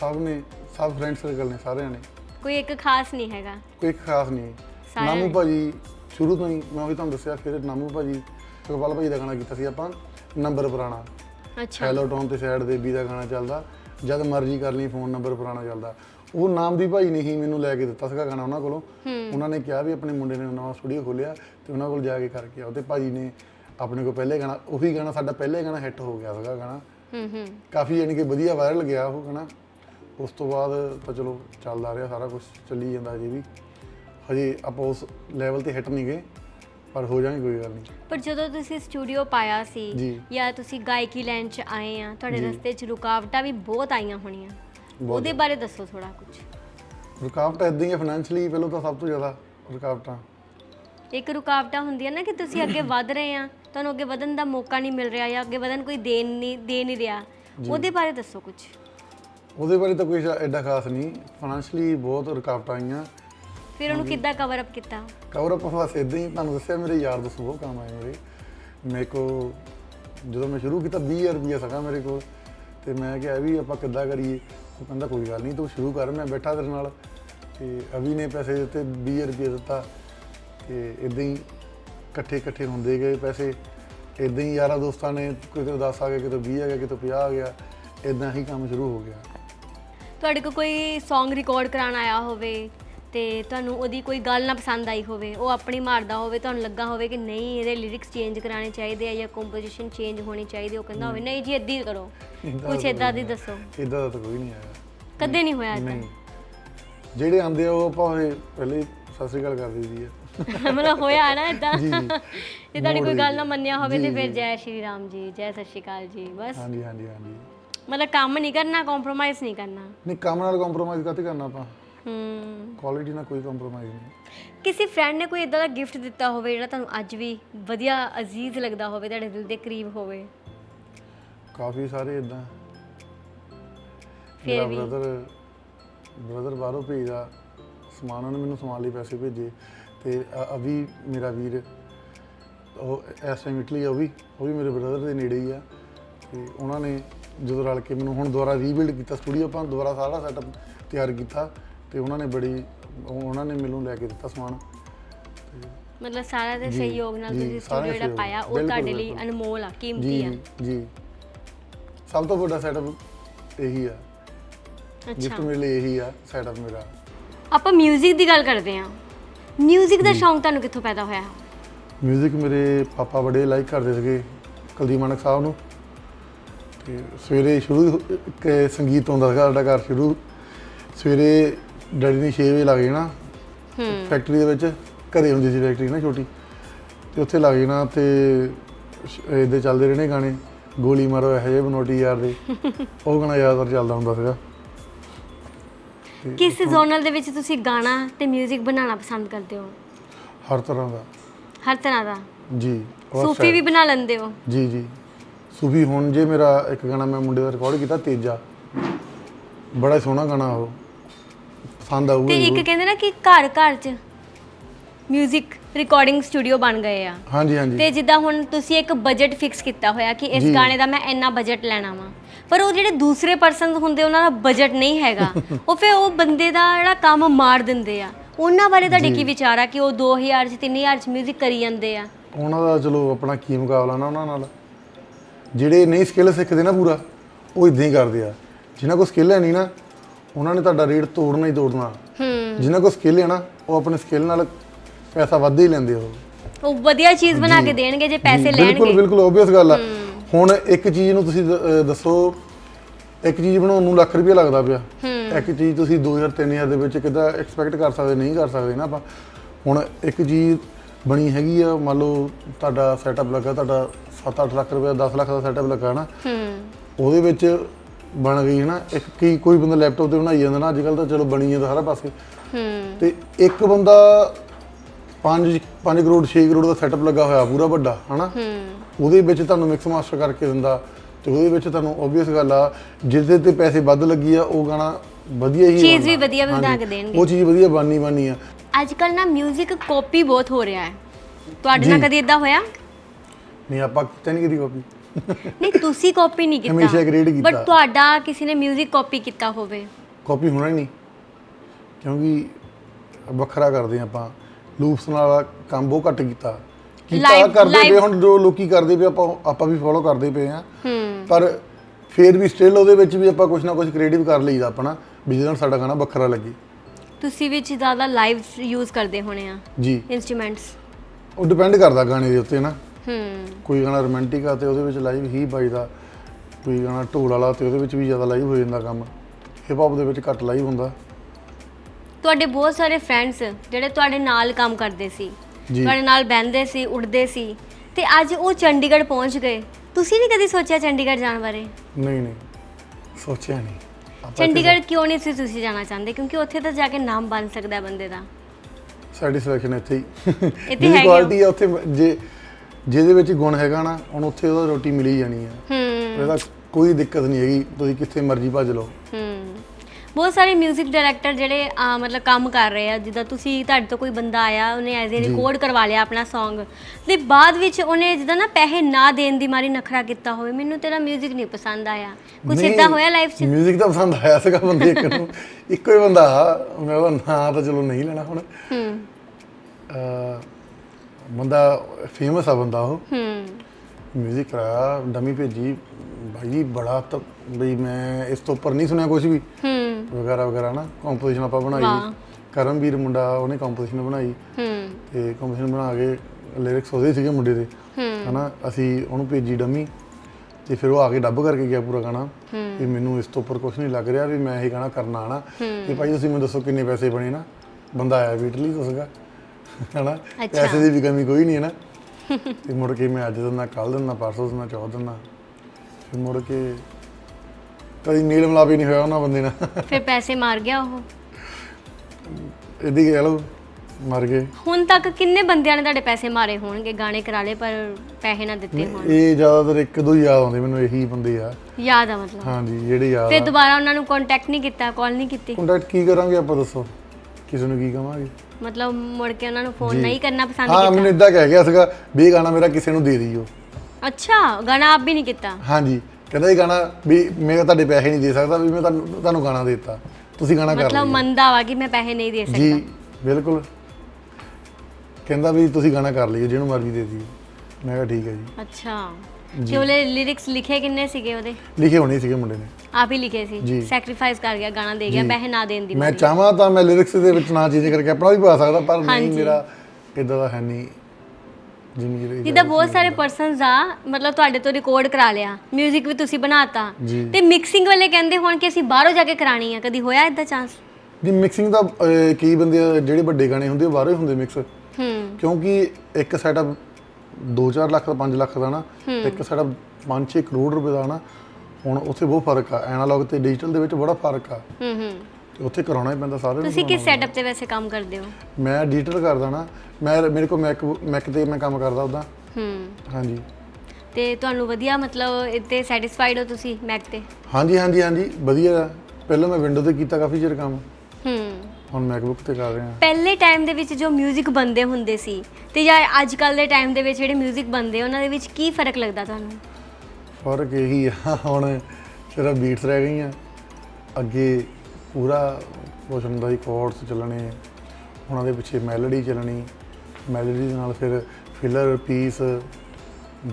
ਸਭ ਨੇ ਸਭ ਫਰੈਂਡ ਸਰਕਲ ਨੇ ਸਾਰਿਆਂ ਨੇ। ਕੋਈ ਇੱਕ ਖਾਸ ਨਹੀਂ ਹੈਗਾ। ਕੋਈ ਖਾਸ ਨਹੀਂ। ਸਾਰਿਆਂ ਨਾਮੂ ਨੇ। ਭਾਜੀ ਸ਼ੁਰੂ ਤੋਂ ਹੀ ਮੈਂ ਉਹੀ ਤੁਹਾਨੂੰ ਦੱਸਿਆ ਫਿਰ ਨਾਮੂ ਭਾਜੀ ਸੁਖਪਾਲ ਭਾਜੀ ਦਾ ਗਾਣਾ ਕੀਤਾ ਸੀ ਆਪਾਂ ਨੰਬਰ ਪੁਰਾਣਾ। ਅੱਛਾ। ਹੈਲੋ ਟੌਨ ਤੇ ਸਾਈਡ ਦੇ ਵੀ ਦਾ ਗਾਣਾ ਚੱਲਦਾ ਜਦ ਮਰਜ਼ੀ ਕਰ ਲਈ ਫੋਨ ਨੰਬਰ ਪੁਰਾਣਾ ਚੱਲਦਾ। ਉਹ ਨਾਮਦੀਪ ਭਾਈ ਨੇ ਹੀ ਮੈਨੂੰ ਲੈ ਕੇ ਦਿੱਤਾ ਸੀਗਾ ਗਾਣਾ ਉਹਨਾਂ ਕੋਲੋਂ। ਉਹਨਾਂ ਨੇ ਕਿਹਾ ਵੀ ਆਪਣੇ ਮੁੰਡੇ ਨੇ ਨਵਾਂ ਸਟੂਡੀਓ ਖੋਲਿਆ ਤੇ ਉਹਨਾਂ ਕੋਲ ਜਾ ਕੇ ਕਰਕੇ ਆਓ। ਤੇ ਭਾਜੀ ਨੇ ਆਪਣੇ ਕੋਲ ਪਹਿਲੇ ਗਾਣਾ ਉਹੀ ਗਾਣਾ ਸਾਡਾ ਪਹਿਲੇ ਗਾਣਾ ਹਿੱਟ ਹੋ ਗਿਆ ਸੀਗਾ ਗਾਣਾ। ਹੂੰ ਹੂੰ। ਕਾਫੀ ਯਾਨੀ ਕਿ ਵਧੀਆ ਵਾਇਰਲ ਗਿਆ ਉਹ ਗਾਣਾ। ਉਸ ਤੋਂ ਬਾਅਦ ਤਾਂ ਚਲੋ ਚੱਲਦਾ ਰਿਹਾ ਸਾਰਾ ਕੁਝ ਚੱਲੀ ਜਾਂਦਾ ਹਜੇ ਵੀ। ਹਜੇ ਆਪਾਂ ਉਸ ਲੈਵਲ ਤੇ ਹਿੱਟ ਨਹੀਂ ਗਏ। ਪਰ ਹੋ ਜਾਣੀ ਕੋਈ ਗੱਲ ਨਹੀਂ। ਪਰ ਜਦੋਂ ਤੁਸੀਂ ਸਟੂਡੀਓ ਪਾਇਆ ਸੀ ਜੀ। ਜਾਂ ਤੁਸੀਂ ਗਾਇਕੀ ਲਾਈਨ 'ਚ ਆਏ ਆ ਤੁਹਾਡੇ ਜੀ। ਰਸਤੇ 'ਚ ਰੁਕਾਵਟਾਂ ਵੀ ਬਹੁਤ ਆਈਆਂ ਹੋਣੀਆਂ। ਉਹਦੇ ਬਾਰੇ ਦੱਸੋ ਥੋੜਾ ਕੁਝ ਰੁਕਾਵਟ ਇਦਾਂ ਹੀ ਹੈ ਫਾਈਨੈਂਸ਼ਲੀ ਪਹਿਲਾਂ ਤਾਂ ਸਭ ਤੋਂ ਜ਼ਿਆਦਾ ਰੁਕਾਵਟਾਂ। ਇੱਕ ਰੁਕਾਵਟਾਂ ਹੁੰਦੀਆਂ ਨਾ ਕਿ ਤੁਸੀਂ ਅੱਗੇ *coughs* ਵਧ ਰਹੇ ਆ ਤੁਹਾਨੂੰ ਅੱਗੇ ਵਧਣ ਦਾ ਮੌਕਾ ਨਹੀਂ ਮਿਲ ਰਿਹਾ ਜਾਂ ਅੱਗੇ ਵਧਣ ਕੋਈ ਦੇ ਨਹੀਂ ਦੇ ਨਹੀਂ ਰਿਹਾ। ਉਹਦੇ ਬਾਰੇ ਦੱਸੋ ਕੁਝ ਉਹਦੇ ਬਾਰੇ ਤਾਂ ਕੋਈ ਐਡਾ ਖਾਸ ਨਹੀਂ। ਫਾਈਨੈਂਸ਼ਲੀ ਬਹੁਤ ਰੁਕਾਵਟਾਂ ਆਈਆਂ। ਫਿਰ ਉਹਨੂੰ ਕਿੱਦਾਂ ਕਵਰ ਅਪ ਕੀਤਾ? ਕਵਰ ਅਪ ਬਸ ਇਦਾਂ ਹੀ ਤੁਹਾਨੂੰ ਦੱਸਿਆ ਮੇਰੇ ਯਾਰ ਦੋਸਤ ਬਹੁਤ ਕੰਮ ਆਏ ਮੇਰੇ। ਮੇਰੇ ਕੋ ਜਦੋਂ ਮੈਂ ਸ਼ੁਰੂ ਕੀਤਾ 20000 ਰੁਪਇਆ ਸੀਗਾ ਮੇਰੇ ਕੋਲ ਤੇ ਮੈਂ ਕਿਹਾ ਵੀ ਆਪਾਂ ਕਿੱਦਾਂ ਕਰੀਏ? ਉਹ ਕਹਿੰਦਾ ਕੋਈ ਗੱਲ ਨਹੀਂ ਤੂੰ ਸ਼ੁਰੂ ਕਰ ਮੈਂ ਬੈਠਾ ਤੇਰੇ ਨਾਲ। ਤੇ ਅਭੀ ਨੇ ਪੈਸੇ ਦਿੱਤੇ 20000 ਰੁਪਇਆ ਦਿੱਤਾ। ਤੇ ਇਦਾਂ ਹੀ ਇਕੱਠੇ ਇਕੱਠੇ ਹੁੰਦੇ ਗਏ ਪੈਸੇ। ਇਦਾਂ ਹੀ ਯਾਰਾਂ ਦੋਸਤਾਂ ਨੇ ਕਿਤੇ 10 ਆ ਗਏ ਕਿਤੇ 20 ਆ ਗਏ ਕਿਤੇ 50 ਆ ਗਿਆ। ਇਦਾਂ ਹੀ ਕੰਮ ਸ਼ੁਰੂ ਹੋ ਗਿਆ। ਤੁਹਾਡੇ ਕੋਲ ਕੋਈ Song ਰਿਕਾਰਡ ਕਰਾਉਣ ਆਇਆ ਹੋਵੇ? ਤੇ ਤੁਹਾਨੂੰ ਉਹਦੀ ਕੋਈ ਗੱਲ ਨਾ ਪਸੰਦ ਆਈ ਹੋਵੇ ਉਹ ਆਪਣੀ ਮਾਰਦਾ ਹੋਵੇ ਤੁਹਾਨੂੰ ਲੱਗਾ ਹੋਵੇ ਕਿ ਨਹੀਂ ਇਹਦੇ ਲਿਰਿਕਸ ਚੇਂਜ ਕਰਾਣੇ ਚਾਹੀਦੇ ਆ ਜਾਂ ਕੰਪੋਜੀਸ਼ਨ ਚੇਂਜ ਹੋਣੀ ਚਾਹੀਦੀ ਉਹ ਕਹਿੰਦਾ ਹੋਵੇ ਨਹੀਂ ਜੀ ਹੀ ਕਰੋ। ਦਾ ਇਦਾਂ ਦੀ ਦੱਸੋ। ਇਦਾਂ ਦਾ ਤਾਂ ਕੋਈ ਨਹੀਂ ਆਇਆ ਕਦੇ ਨਹੀਂ ਹੋਇਆ ਨਹੀਂ। ਜਿਹੜੇ ਆਂਦੇ ਆ ਉਹ ਭਾਵੇਂ ਪਹਿਲੇ ਸਤਿ ਸ੍ਰੀ ਅਕਾਲ ਕਰ ਦਈਦੀ ਆ। *laughs* ਮਤਲਬ ਹੋਇਆ ਨਾ ਇਦਾਂ ਜੀ, *laughs* ਤੁਹਾਡੀ ਕੋਈ ਗੱਲ। ਨਾ ਮੰਨਿਆ ਹੋਵੇ ਤੇ ਫਿਰ ਜੀ। ਜੈ ਸ਼੍ਰੀ ਰਾਮ ਜੀ ਜੈ ਸਤਿ ਸ਼੍ਰੀ ਅਕਾਲ ਜੀ ਬਸ। ਹਾਂਜੀ ਹਾਂਜੀ ਹਾਂਜੀ। ਮਤਲਬ ਕੰਮ ਨਹੀਂ ਕਰਨਾ ਕੰਪਰੋਮਾਈਜ਼ ਨਹੀਂ ਕਰਨਾ। ਨਹੀਂ ਕੰਮ ਨਾਲ ਕੰਪਰੋਮਾਈਜ਼ ਕਾਤੇ ਕਰਨਾ ਆਪਾਂ? ਹੂੰ। ਕੁਆਲਿਟੀ ਨਾਲ ਕੋਈ ਕੰਪਰੋਮਾਈਜ਼ ਨਹੀਂ। ਕਿਸੇ ਫਰੈਂਡ ਨੇ ਕੋਈ ਇਦਾਂ ਦਾ ਗਿਫਟ ਦਿੱਤਾ ਹੋਵੇ ਜਿਹੜਾ ਤੁਹਾਨੂੰ ਅੱਜ ਵੀ ਵਧੀਆ ਅਜ਼ੀਜ਼ ਲੱਗਦਾ ਹੋਵੇ ਤੁਹਾਡੇ ਦਿਲ ਦੇ ਕਰੀਬ ਹੋਵੇ? ਕਾਫੀ ਸਾਰੇ ਇਦਾਂ ਫਿਰ ਮੇਰਾ ਵੀ। ਬ੍ਰਦਰ ਬ੍ਰਦਰ ਬਾਹਰੋਂ ਭੇਜਦਾ ਸਮਾਨ ਉਹਨੇ ਮੈਨੂੰ ਸਮਾਨ ਲਈ ਪੈਸੇ ਭੇਜੇ। ਤੇ ਅ- ਅਭੀ ਮੇਰਾ ਵੀਰ ਉਹ ਇਸ ਟਾਈਮ ਇਟਲੀ ਆ ਉਹ ਵੀ ਉਹ ਵੀ ਮੇਰੇ ਬ੍ਰਦਰ ਦੇ ਨੇੜੇ ਹੀ ਆ। ਤੇ ਉਹਨਾਂ ਨੇ ਜਦੋਂ ਰਲ ਕੇ ਮੈਨੂੰ ਹੁਣ ਦੁਬਾਰਾ ਰੀਬਿਲਡ ਕੀਤਾ ਸਟੂਡੀਓ ਆਪਾਂ ਦੁਬਾਰਾ ਸਾਰਾ ਸੈਟਅਪ ਤਿਆਰ ਕੀਤਾ। ਤੇ ਉਹਨਾਂ ਨੇ ਬੜੀ ਉਹ- ਉਹਨਾਂ ਨੇ ਮੈਨੂੰ ਲੈ ਕੇ ਦਿੱਤਾ ਸਮਾਨ ਮਤਲਬ ਸਾਰਾ ਦੇ ਜੀ, ਸਹਿਯੋਗ ਨਾਲ ਜੀ, ਤੁਸੀਂ ਸਾਰਾ ਸਟੂਡੀਓ ਜਿਹੜਾ ਸਹਿਯੋਗ। ਪਾਇਆ ਉਹ ਬਿਲਕੁਲ, ਤੁਹਾਡੇ ਲਈ ਬਿਲਕੁਲ। ਅਨਮੋਲ ਆ ਜੀ ਕੀਮਤੀ ਆ ਜੀ ਜੀ ਸਭ ਤੋਂ ਵੱਡਾ ਸੈਟਅਪ ਇਹੀ ਆ ਗਿਫਟ ਅੱਛਾ ਮੇਰੇ ਲਈ ਇਹੀ ਆ ਸੈਟਅਪ ਮੇਰਾ ਆਪਾਂ 뮤직 ਦੀ ਗੱਲ ਕਰਦੇ ਹਾਂ 뮤직 ਦਾ ਸ਼ੌਂਕ ਤੁਹਾਨੂੰ ਕਿੱਥੋਂ ਪੈਦਾ ਹੋਇਆ ਮਿਊਜ਼ਿਕ ਮੇਰੇ ਪਾਪਾ ਬੜੇ ਲਾਈਕ ਕਰਦੇ ਸੀਗੇ ਕੁਲਦੀਪ ਮਾਨਕ ਸਾਹਿਬ ਨੂੰ ਤੇ ਸਵੇਰੇ ਸ਼ੁਰੂ ਕ- ਸੰਗੀਤ ਹੁੰਦਾ ਸੀਗਾ ਸਾਡਾ ਘਰ ਸ਼ੁਰੂ ਸਵੇਰੇ ਡੈਡੀ ਨੇ 6 ਵਜੇ ਲੱਗ ਜਾਣਾ। ਹੂੰ। ਫੈਕਟਰੀ ਦੇ ਵਿੱਚ ਘਰੇ ਹੁੰਦੀ ਸੀ ਫੈਕਟਰੀ ਨਾ ਛੋਟੀ। ਤੇ ਉੱਥੇ ਲੱਗ ਜਾਣਾ ਤੇ ਇਹਦੇ ਚੱਲਦੇ ਰਹਿਣੇ ਗਾਣੇ। ਗੋਲੀ ਮਾਰੋ ਇਹੋ ਜਿਹੇ ਬਨੋਟੀ ਯਾਰ ਦੇ। ਉਹ ਗਾਣਾ ਜ਼ਿਆਦਾਤਰ ਚੱਲਦਾ ਹੁੰਦਾ ਸੀਗਾ। ਕਿਸ ਜ਼ੋਨਲ ਦੇ ਵਿੱਚ ਤੁਸੀਂ ਗਾਣਾ ਤੇ 뮤직 ਬਣਾਉਣਾ ਪਸੰਦ ਕਰਦੇ ਹੋ? ਹਰ ਤਰ੍ਹਾਂ ਦਾ। ਹਰ ਤਰ੍ਹਾਂ ਦਾ? ਜੀ ਸੂਫੀ ਵੀ ਬਣਾ ਲੈਂਦੇ ਹੋ? ਜੀ ਜੀ। ਸੂਫੀ ਹੁਣ ਜੇ ਮੇਰਾ ਇੱਕ ਗਾਣਾ ਮੈਂ ਮੁੰਡੇ ਦਾ ਰਿਕਾਰਡ ਕੀਤਾ ਤੇਜਾ। ਬੜਾ ਸੋਹਣਾ ਗਾਣਾ ਉਹ। ਪਸੰਦ ਆਊਗਾ ਤੇ ਇੱਕ ਜ਼ਰੂਰ। ਕਹਿੰਦੇ ਨਾ ਕਿ ਘਰ ਘਰ 'ਚ 뮤직 ਰਿਕਾਰਡਿੰਗ ਸਟੂਡੀਓ ਬਣ ਗਏ ਆ ਹਾਂਜੀ ਹਾਂਜੀ ਤੇ ਜਿੱਦਾਂ ਹੁਣ ਤੁਸੀਂ ਇੱਕ ਬਜਟ ਫਿਕਸ ਕੀਤਾ ਹੋਇਆ ਕਿ ਇਸ ਜੀ। ਗਾਣੇ ਦਾ ਮੈਂ ਇੰਨਾ ਬਜਟ ਲੈਣਾ ਵਾ ਪਰ ਉਹ ਜਿਹੜੇ ਦੂਸਰੇ ਪਰਸਨ ਹੁੰਦੇ ਉਹਨਾਂ ਦਾ ਬਜਟ ਨਹੀਂ ਹੈਗਾ *laughs* ਉਹ ਫਿਰ ਉਹ ਬੰਦੇ ਦਾ ਜਿਹੜਾ ਕੰਮ ਮਾਰ ਦਿੰਦੇ ਆ ਉਹਨਾਂ ਬਾਰੇ ਤੁਹਾਡੇ ਕੀ ਵਿਚਾਰ ਆ ਕਿ ਉਹ 2000 ਚ 3000 ਚ 뮤직 ਕਰੀ ਜਾਂਦੇ ਆ ਉਹਨਾਂ ਦਾ ਚਲੋ ਆਪਣਾ ਕੀ ਮੁਕਾਬਲਾ ਨਾ ਉਹਨਾਂ ਨਾਲ ਜਿਹੜੇ ਨਹੀਂ ਸਕਿੱਲ ਸਿੱਖਦੇ ਨਾ ਪੂਰਾ ਉਹ ਇਦਾਂ ਹੀ ਕਰਦੇ ਆ ਜਿਨ੍ਹਾਂ ਕੋਲ ਸਕਿੱਲ ਹੈ ਨਹੀਂ ਨਾ ਉਹਨਾਂ ਨੇ ਤੁਹਾਡਾ ਰੇਟ ਤੋੜਨਾ ਹੀ ਤੋੜਨਾ। ਹੂੰ। ਜਿਨ੍ਹਾਂ ਕੋਲ ਸਕਿੱਲ ਹੈ ਨਾ ਉਹ ਆਪਣੇ ਸਕਿੱਲ ਨਾਲ ਪੈਸਾ ਵੱਧ ਹੀ ਲੈਂਦੇ ਉਹ। ਉਹ ਵਧੀਆ ਚੀਜ਼ ਬਣਾ ਕੇ ਦੇਣਗੇ ਜੇ ਪੈਸੇ ਬਿਲਕੁਲ ਲੈਣਗੇ। ਬਿਲਕੁਲ ਓਬਵੀਅਸ ਗੱਲ ਆ। ਹੁਣ ਇੱਕ ਚੀਜ਼ ਨੂੰ ਤੁਸੀਂ ਦ- ਅਹ ਦੱਸੋ ਇੱਕ ਚੀਜ਼ ਬਣਾਉਣ ਨੂੰ ਲੱਖ ਰੁਪਏ ਲੱਗਦਾ ਪਿਆ। ਇੱਕ ਚੀਜ਼ ਤੁਸੀਂ 2000 3000 ਦੇ ਵਿੱਚ ਕਿੱਦਾਂ ਐਕਸਪੈਕਟ ਕਰ ਸਕਦੇ ਨਹੀਂ ਕਰ ਸਕਦੇ ਨਾ ਆਪਾਂ। ਹੁਣ ਇੱਕ ਚੀਜ਼ ਬਣੀ ਹੈਗੀ ਆ ਮੰਨ ਲਓ ਤੁਹਾਡਾ ਸੈਟਅਪ ਲੱਗਾ ਤੁਹਾਡਾ 7-8 ਲੱਖ ਰੁਪਏ 10 ਲੱਖ ਦਾ ਸੈਟਅਪ ਲੱਗਾ ਨਾ। ਹੂੰ। ਉਹਦੇ ਵਿੱਚ ਬਣ ਗਈ ਹੈ ਨਾ ਇੱਕ ਕੀ ਕੋਈ ਬੰਦਾ ਲੈਪਟਾਪ ਤੇ ਬਣਾਈ ਜਾਂਦਾ ਨਾ ਅੱਜ ਕੱਲ ਤਾਂ ਚਲੋ ਬਣੀ ਜਾਂਦਾ ਸਾਰਾ ਪਾਸੇ। ਹੂੰ। ਤੇ ਇੱਕ ਬੰਦਾ 5 5 ਕਰੋੜ 6 ਕਰੋੜ ਦਾ ਸੈਟਅਪ ਲੱਗਾ ਹੋਇਆ ਪੂਰਾ ਵੱਡਾ ਹਨਾ? ਹੂੰ। ਉਹਦੇ ਵਿੱਚ ਤੁਹਾਨੂੰ ਮਿਕਸ ਮਾਸਟਰ ਕਰਕੇ ਦਿੰਦਾ ਤੇ ਉਹਦੇ ਵਿੱਚ ਤੁਹਾਨੂੰ ਓਬਵੀਅਸ ਗੱਲ ਆ ਜਿਹਦੇ ਤੇ ਪੈਸੇ ਵੱਧ ਲੱਗੀ ਆ ਉਹ ਗਾਣਾ ਵਧੀਆ ਹੀ ਚੀਜ਼ ਵੀ ਬਣਨਾ। ਵਧੀਆ ਬਣਾ ਹਾਂਜੀ, ਕੇ ਦੇਣਗੇ। ਉਹ ਚੀਜ਼ ਵਧੀਆ ਬਣਨੀ ਬਣਨੀ ਆ। ਅੱਜ ਕੱਲ ਨਾ 뮤직 ਕਾਪੀ ਬਹੁਤ ਹੋ ਰਿਹਾ ਹੈ। ਤੁਹਾਡੇ ਨਾਲ ਜੀ। ਕਦੀ ਇਦਾਂ ਹੋਇਆ? ਨਹੀਂ ਆਪਾਂ ਕੀਤਾ ਨਹੀਂ ਕਦੀ ਕਾਪੀ ਨਹੀਂ ਤੁਸੀਂ ਕਾਪੀ ਨਹੀਂ ਕੀਤਾ। ਹਮੇਸ਼ਾ create ਕੀਤਾ। ਬਟ ਤੁਹਾਡਾ ਕਿਸੇ ਨੇ 뮤직 ਕਾਪੀ ਕੀਤਾ ਹੋਵੇ। ਕਾਪੀ ਹੋਣਾ ਹੀ ਨਹੀਂ। ਕਿਉਂਕਿ ਵੱਖਰਾ ਕਰਦੇ ਆ ਆਪਾਂ। ਲੂਪਸ ਨਾਲ ਕੰਮ ਬਹੁਤ ਘੱਟ ਕੀਤਾ। ਕੀਤਾ Live- ਕਰਦੇ ਪਏ live- ਹੁਣ ਜੋ ਲੋਕੀ ਕਰਦੇ ਪਏ ਆਪਾਂ ਆਪਾਂ ਵੀ ਫੋਲੋ ਕਰਦੇ ਪਏ ਆ ਹੂੰ। ਪਰ ਫੇਰ ਵੀ ਸਟਿਲ ਉਹਦੇ ਵਿੱਚ ਵੀ ਆਪਾਂ ਕੁਝ ਨਾ ਕੁਝ ਕ੍ਰੀਏਟਿਵ ਕਰ ਲਈਦਾ ਆਪਣਾ। ਵੀ ਜਿਹਦੇ ਨਾਲ ਸਾਡਾ ਗਾਣਾ ਵੱਖਰਾ ਲੱਗੇ। ਤੁਸੀਂ ਵਿੱਚ ਜ਼ਿਆਦਾ ਲਾਈਵ ਯੂਜ਼ ਕਰਦੇ ਹੋਣੇ ਆ। ਜੀ। ਇਨਸਟਰੂਮੈਂਟਸ ਉਹ ਡਿਪੈਂਡ ਕਰਦਾ ਗਾਣੇ ਦੇ ਉੱਤੇ ਨਾ। ਹੂੰ। ਕੋਈ ਗਾਣਾ ਰੋਮਾਂਟਿਕ ਆ ਤੇ ਉਹਦੇ ਵਿੱਚ ਲਾਈਵ ਹੀ ਵੱਜਦਾ। ਕੋਈ ਗਾਣਾ ਢੋਲ ਵਾਲਾ ਤੇ ਉਹਦੇ ਵਿੱਚ ਵੀ ਜ਼ਿਆਦਾ ਲਾਈਵ ਹੋ ਜਾਂਦਾ ਕੰਮ। ਹਿਪ ਹੌਪ ਦੇ ਵਿੱਚ ਘੱਟ ਲਾਈਵ ਹੁੰਦਾ। ਤੁਹਾਡੇ ਬਹੁਤ ਸਾਰੇ ਫਰੈਂਡਸ ਜਿਹੜੇ ਤੁਹਾਡੇ ਨਾਲ ਕੰਮ ਕਰਦੇ ਸੀ ਜੀ। ਤੁਹਾਡੇ ਨਾਲ ਬਹਿੰਦੇ ਸੀ ਉੱਡਦੇ ਸੀ ਤੇ ਅੱਜ ਉਹ ਚੰਡੀਗੜ੍ਹ ਪਹੁੰਚ ਗਏ। ਤੁਸੀਂ ਨਹੀਂ ਕਦੀ ਸੋਚਿਆ ਚੰਡੀਗੜ੍ਹ ਜਾਣ ਬਾਰੇ? ਨਹੀਂ ਨਹੀਂ। ਸੋਚਿਆ ਨਹੀਂ। ਆਪਾਂ ਇੱਥੇ ਚੰਡੀਗੜ੍ਹ ਕਿਉਂ ਨਹੀਂ ਸੀ ਤੁਸੀਂ ਜਾਣਾ ਚਾਹੁੰਦੇ? ਕਿਉਂਕਿ ਉੱਥੇ ਤਾਂ ਜਾ ਕੇ ਨਾਮ ਬਣ ਸਕਦਾ ਹੈ ਬੰਦੇ ਦਾ। ਸੈਟੀਸਫੈਕਸ਼ਨ ਇੱਥੇ ਹੀ। ਇੱਥੇ ਹੈਗੀ ਕੁਆਲਿਟੀ ਆ ਉੱਥੇ। ਜੇ ਜਿਹਦੇ ਵਿੱਚ ਗੁਣ ਹੈਗਾ ਨਾ ਹੁਣ ਉੱਥੇ ਉਹਦਾ ਰੋਟੀ ਮਿਲੀ ਜਾਣੀ ਆ ਹੂੰ ਇਹਦਾ ਕੋਈ ਦਿੱਕਤ ਨਹੀਂ ਹੈਗੀ ਤੁਸੀਂ ਕਿੱਥੇ ਮਰਜ਼ੀ ਭੱਜ ਲਓ ਹੂੰ ਬਹੁਤ ਸਾਰੇ 뮤직 ਡਾਇਰੈਕਟਰ ਜਿਹੜੇ ਅਹ, ਮਤਲਬ ਕੰਮ ਕਰ ਰਹੇ ਆ ਜਿੱਦਾਂ ਤੁਸੀਂ ਤੁਹਾਡੇ ਤੋਂ ਕੋਈ ਬੰਦਾ ਆਇਆ ਉਹਨੇ ਐਜ਼ ਏ ਰਿਕਾਰਡ ਕਰਵਾ ਲਿਆ ਆਪਣਾ Song ਤੇ ਬਾਅਦ ਵਿੱਚ ਉਹਨੇ ਜਿੱਦਾਂ ਨਾ ਪੈਸੇ ਨਾ ਦੇਣ ਦੀ ਮਾਰੀ ਨਖਰਾ ਕੀਤਾ ਹੋਵੇ ਮੈਨੂੰ ਤੇਰਾ 뮤직 ਨਹੀਂ ਪਸੰਦ ਆਇਆ ਕੁਝ ਨਹੀਂ, ਇਦਾਂ ਹੋਇਆ ਲਾਈਫ 'ਚ ਮਿਊਜ਼ਿਕ ਤਾਂ ਪਸੰਦ ਆਇਆ ਸੀਗਾ ਬੰਦੇ ਇੱਕ ਨੂੰ ਇੱਕੋ ਹੀ ਬੰਦਾ ਆ, ਮੈਂ ਉਹਦਾ ਨਾਂ ਤਾਂ ਚਲੋ ਨਹੀਂ ਲੈਣਾ ਹੁਣ ਹੂੰ ਅਹ ਬੰਦਾ ਫੇਮਸ ਆ ਬੰਦਾ ਉਹ। ਹੂੰ। ਮਿਊਜ਼ਿਕ ਕਰਾਇਆ ਡਮੀ ਭੇਜੀ। ਭਾਈ ਬੜਾ ਤਾਂ ਬਈ ਮੈਂ ਇਸ ਤੋਂ ਉੱਪਰ ਨਹੀਂ ਸੁਣਿਆ ਕੁਝ ਵੀ। ਹੂੰ। ਵਗੈਰਾ ਵਗੈਰਾ ਨਾ। ਕੰਪੋਜੀਸ਼ਨ ਆਪਾਂ ਬਣਾਈ। ਕਰਮਵੀਰ ਮੁੰਡਾ ਉਹਨੇ ਕੰਪੋਜੀਸ਼ਨ ਬਣਾਈ। ਹੂੰ। ਤੇ ਕੰਪੋਜੀਸ਼ਨ ਬਣਾ ਕੇ ਲਿਰਿਕਸ ਉਹਦੇ ਸੀਗੇ ਮੁੰਡੇ ਦੇ। ਹੂੰ। ਹਨਾ ਅਸੀਂ ਉਹਨੂੰ ਭੇਜੀ ਡਮੀ ਤੇ ਫਿਰ ਉਹ ਆ ਕੇ ਡੱਬ ਕਰਕੇ ਗਿਆ ਪੂਰਾ ਗਾਣਾ। ਵੀ ਮੈਨੂੰ ਇਸ ਤੋਂ ਉੱਪਰ ਕੁਝ ਨਹੀਂ ਲੱਗ ਰਿਹਾ ਵੀ ਮੈਂ ਇਹ ਗਾਣਾ ਕਰਨਾ ਹਨਾ। ਤੇ ਭਾਈ ਤੁਸੀਂ ਮੈਨੂੰ ਦੱਸੋ ਕਿੰਨੇ ਪੈਸੇ ਬਣੇ ਨਾ। ਬੰਦਾ ਆਇਆ ਵੀ ਇਟਲੀ ਤੋਂ ਸੀਗਾ। ਹਨਾ। ਪੈਸੇ ਦੀ ਵੀ ਕਮੀ ਕੋਈ ਨਹੀਂ ਹੈ ਨਾ। ਤੇ ਮੁੜ ਕੇ ਮੈਂ ਅੱਜ ਦਿੰਦਾ ਕੱਲ ਦਿੰਦਾ ਪਰਸੋਂ ਦਿੰਦਾ ਚੌਥ ਦਿੰਦਾ। ਫਿਰ ਮੁੜ ਕੇ ਕਦੀ ਮੇਲ ਮਲਾਪ ਹੀ ਨਹੀਂ ਹੋਇਆ ਉਹਨਾਂ ਬੰਦੇ ਨਾਲ। ਫਿਰ ਪੈਸੇ ਮਾਰ ਗਿਆ ਉਹ? ਇੱਦੀ ਕਹਿ ਲਓ ਮਰ ਗਏ। ਹੁਣ ਤੱਕ ਕਿੰਨੇ ਬੰਦਿਆਂ ਨੇ ਤੁਹਾਡੇ ਪੈਸੇ ਮਾਰੇ ਹੋਣਗੇ? ਗਾਣੇ ਕਰਾ ਲਏ ਪਰ ਪੈਸੇ ਨਾ ਦਿੱਤੇ ਹੋਣ। ਇਹ ਜ਼ਿਆਦਾਤਰ ਇੱਕ ਦੋ ਹੀ ਯਾਦ ਆਉਂਦੇ ਮੈਨੂੰ ਇਹੀ ਬੰਦੇ ਆ ਯਾਦ ਆ ਮਤਲਬ। ਹਾਂਜੀ ਜਿਹੜੇ ਯਾਦ ਫਿਰ ਦੁਬਾਰਾ ਉਹਨਾਂ ਨੂੰ ਕੰਟੈਕਟ ਨਹੀਂ ਕੀਤਾ ਕਾਲ ਨਹੀਂ ਕੀਤੀ? ਕੰਟੈਕਟ ਕੀ ਕਰਾਂਗੇ ਆਪਾਂ ਦੱਸੋ? ਕਿਸੇ ਨੂੰ ਕੀ ਕਵਾਂਗੇ? ਮਤਲਬ ਮੁੜ ਕੇ ਉਹਨਾਂ ਨੂੰ ਫੋਨ ਨਹੀਂ ਕਰਨਾ ਪਸੰਦ ਹਾਂ ਮੈਨੂੰ ਇਦਾਂ ਕਹਿ ਗਿਆ ਸੀਗਾ ਵੀ ਇਹ ਗਾਣਾ ਮੇਰਾ ਕਿਸੇ ਨੂੰ ਦੇ ਦਿਓ ਅੱਛਾ ਗਾਣਾ ਆਪ ਵੀ ਨਹੀਂ ਕੀਤਾ? ਹਾਂਜੀ। ਕਹਿੰਦਾ ਇਹ ਗਾਣਾ ਵੀ ਮੈਂ ਤੁਹਾਡੇ ਪੈਸੇ ਨਹੀਂ ਦੇ ਸਕਦਾ ਵੀ ਮੈਂ ਤੁਹਾਨੂੰ ਤੁਹਾਨੂੰ ਗਾਣਾ ਦੇ ਦਿੱਤਾ। ਤੁਸੀਂ ਗਾਣਾ ਕਰ ਮਤਲਬ ਲਿਓ ਮੰਨਦਾ ਵਾ ਕਿ ਮੈਂ ਪੈਸੇ ਨਹੀਂ ਦੇ ਸਕਦਾ। ਜੀ ਬਿਲਕੁਲ। ਕਹਿੰਦਾ ਵੀ ਤੁਸੀਂ ਗਾਣਾ ਕਰ ਲਿਓ ਜਿਹਨੂੰ ਮਰਜ਼ੀ ਦੇ ਦਿਓ। ਮੈਂ ਕਿਹਾ ਠੀਕ ਹੈ ਜੀ। ਅੱਛਾ। ਤੇ ਉਹਲੇ ਲਿਰਿਕਸ ਲਿਖੇ ਕਿੰਨੇ ਸੀਗੇ ਉਹਦੇ? ਲਿਖੇ ਹੋਣੇ ਸੀਗੇ ਮੁੰਡੇ ਨੇ। ਆਪ ਹੀ ਲਿਖੇ ਸੀ? ਜੀ। ਸੈਕਰੀਫਾਈਸ ਕਰ ਗਿਆ ਗਾਣਾ ਦੇ ਗਿਆ ਪੈਸੇ ਨਾ ਦੇਣ ਦੀ ਮੈਂ ਚਾਹਾਂ ਤਾਂ ਮੈਂ ਲਿਰਿਕਸ ਦੇ ਵਿੱਚ ਨਾ ਚੇਂਜ ਕਰਕੇ ਆਪਣਾ ਵੀ ਪਾ ਸਕਦਾ ਪਰ ਨਹੀਂ। ਮੇਰਾ ਇਦਾਂ ਦਾ ਹੈ ਨਹੀਂ। ਜ਼ਿੰਦਗੀ ਜਿੱਦਾਂ ਬਹੁਤ ਸਾਰੇ ਪਰਸਨਸ ਆ ਮਤਲਬ ਤੁਹਾਡੇ ਤੋਂ ਰਿਕਾਰਡ ਕਰਾ ਲਿਆ 뮤직 ਵੀ ਤੁਸੀਂ ਬਣਾਤਾ। ਜੀ। ਤੇ ਮਿਕਸਿੰਗ ਵਾਲੇ ਕਹਿੰਦੇ ਹੁਣ ਕਿ ਅਸੀਂ ਬਾਹਰੋਂ ਜਾ ਕੇ ਕਰਾਣੀ ਆ ਕਦੀ ਹੋਇਆ ਇਦਾਂ ਚਾਂਸ ਦੀ ਮਿਕਸਿੰਗ ਦਾ ਕਈ ਬੰਦੇ ਜਿਹੜੇ ਵੱਡੇ ਗਾਣੇ ਹੁੰਦੇ ਬਾਹਰੋਂ ਹੀ ਹੁੰਦੇ ਮਿਕਸ ਹੂੰ। ਕਿਉਂਕਿ ਇੱਕ ਸੈਟਅਪ 2-4 ਲੱਖ ਦਾ 5 ਲੱਖ ਦਾ ਨਾ ਇੱਕ ਸੈਟਅਪ 5-6 ਕਰੋੜ ਰੁਪਏ ਦਾ ਨਾ ਹੁਣ ਉੱਥੇ ਬਹੁਤ ਫ਼ਰਕ ਆ। ਐਨਾਲੌਗ ਤੇ ਡਿਜੀਟਲ ਦੇ ਵਿੱਚ ਬੜਾ ਫ਼ਰਕ ਆ। ਹੂੰ ਹੂੰ। ਤੇ ਉੱਥੇ ਕਰਾਉਣਾ ਹੀ ਪੈਂਦਾ ਸਾਰਿਆਂ ਨੂੰ ਤੁਸੀਂ ਕਿਸ ਸੈਟਅਪ ਤੇ ਵੈਸੇ ਕੰਮ ਕਰਦੇ ਹੋ? ਮੈਂ ਡਿਜੀਟਲ ਕਰਦਾ ਨਾ ਮੈਂ ਮੇਰੇ ਕੋਲ ਮੈਕ ਮੈਕ ਤੇ ਮੈਂ ਕੰਮ ਕਰਦਾ ਉਦਾਂ। ਹੂੰ। ਹਾਂਜੀ। ਤੇ ਤੁਹਾਨੂੰ ਵਧੀਆ ਮਤਲਬ ਇੱਥੇ ਸੈਟੀਸਫਾਈਡ ਹੋ ਤੁਸੀਂ ਮੈਕ ਤੇ? ਹਾਂਜੀ ਹਾਂਜੀ ਹਾਂਜੀ ਵਧੀਆ। ਪਹਿਲਾਂ ਮੈਂ ਵਿੰਡੋ ਤੇ ਕੀਤਾ ਕਾਫੀ ਚਿਰ ਕੰਮ। ਹੂੰ। ਹੁਣ ਮੈਕਬੁੱਕ ਤੇ ਕਰ ਰਿਹਾ ਪਹਿਲੇ ਟਾਈਮ ਦੇ ਵਿੱਚ ਜੋ 뮤직 ਬੰਦੇ ਹੁੰਦੇ ਸੀ ਤੇ ਜਾਂ ਅੱਜ ਕੱਲ ਦੇ ਟਾਈਮ ਦੇ ਵਿੱਚ ਜਿਹੜੇ 뮤직 ਬੰਦੇ ਉਹਨਾਂ ਦੇ ਵਿੱਚ ਕੀ ਫਰਕ ਲੱਗਦਾ ਤੁਹਾਨੂੰ ਫਰਕ ਇਹੀ ਆ ਹੁਣ ਸਿਰਫ ਬੀਟਸ ਰਹਿ ਗਈਆਂ ਅੱਗੇ ਪੂਰਾ ਕੁਛ ਹੁੰਦਾ ਸੀ ਕੋਰਡਸ ਚੱਲਣੇ ਉਹਨਾਂ ਦੇ ਪਿੱਛੇ ਮੈਲੋਡੀ ਚੱਲਣੀ ਮੈਲੋਡੀ ਦੇ ਨਾਲ ਫਿਰ ਫਿਲਰ ਪੀਸ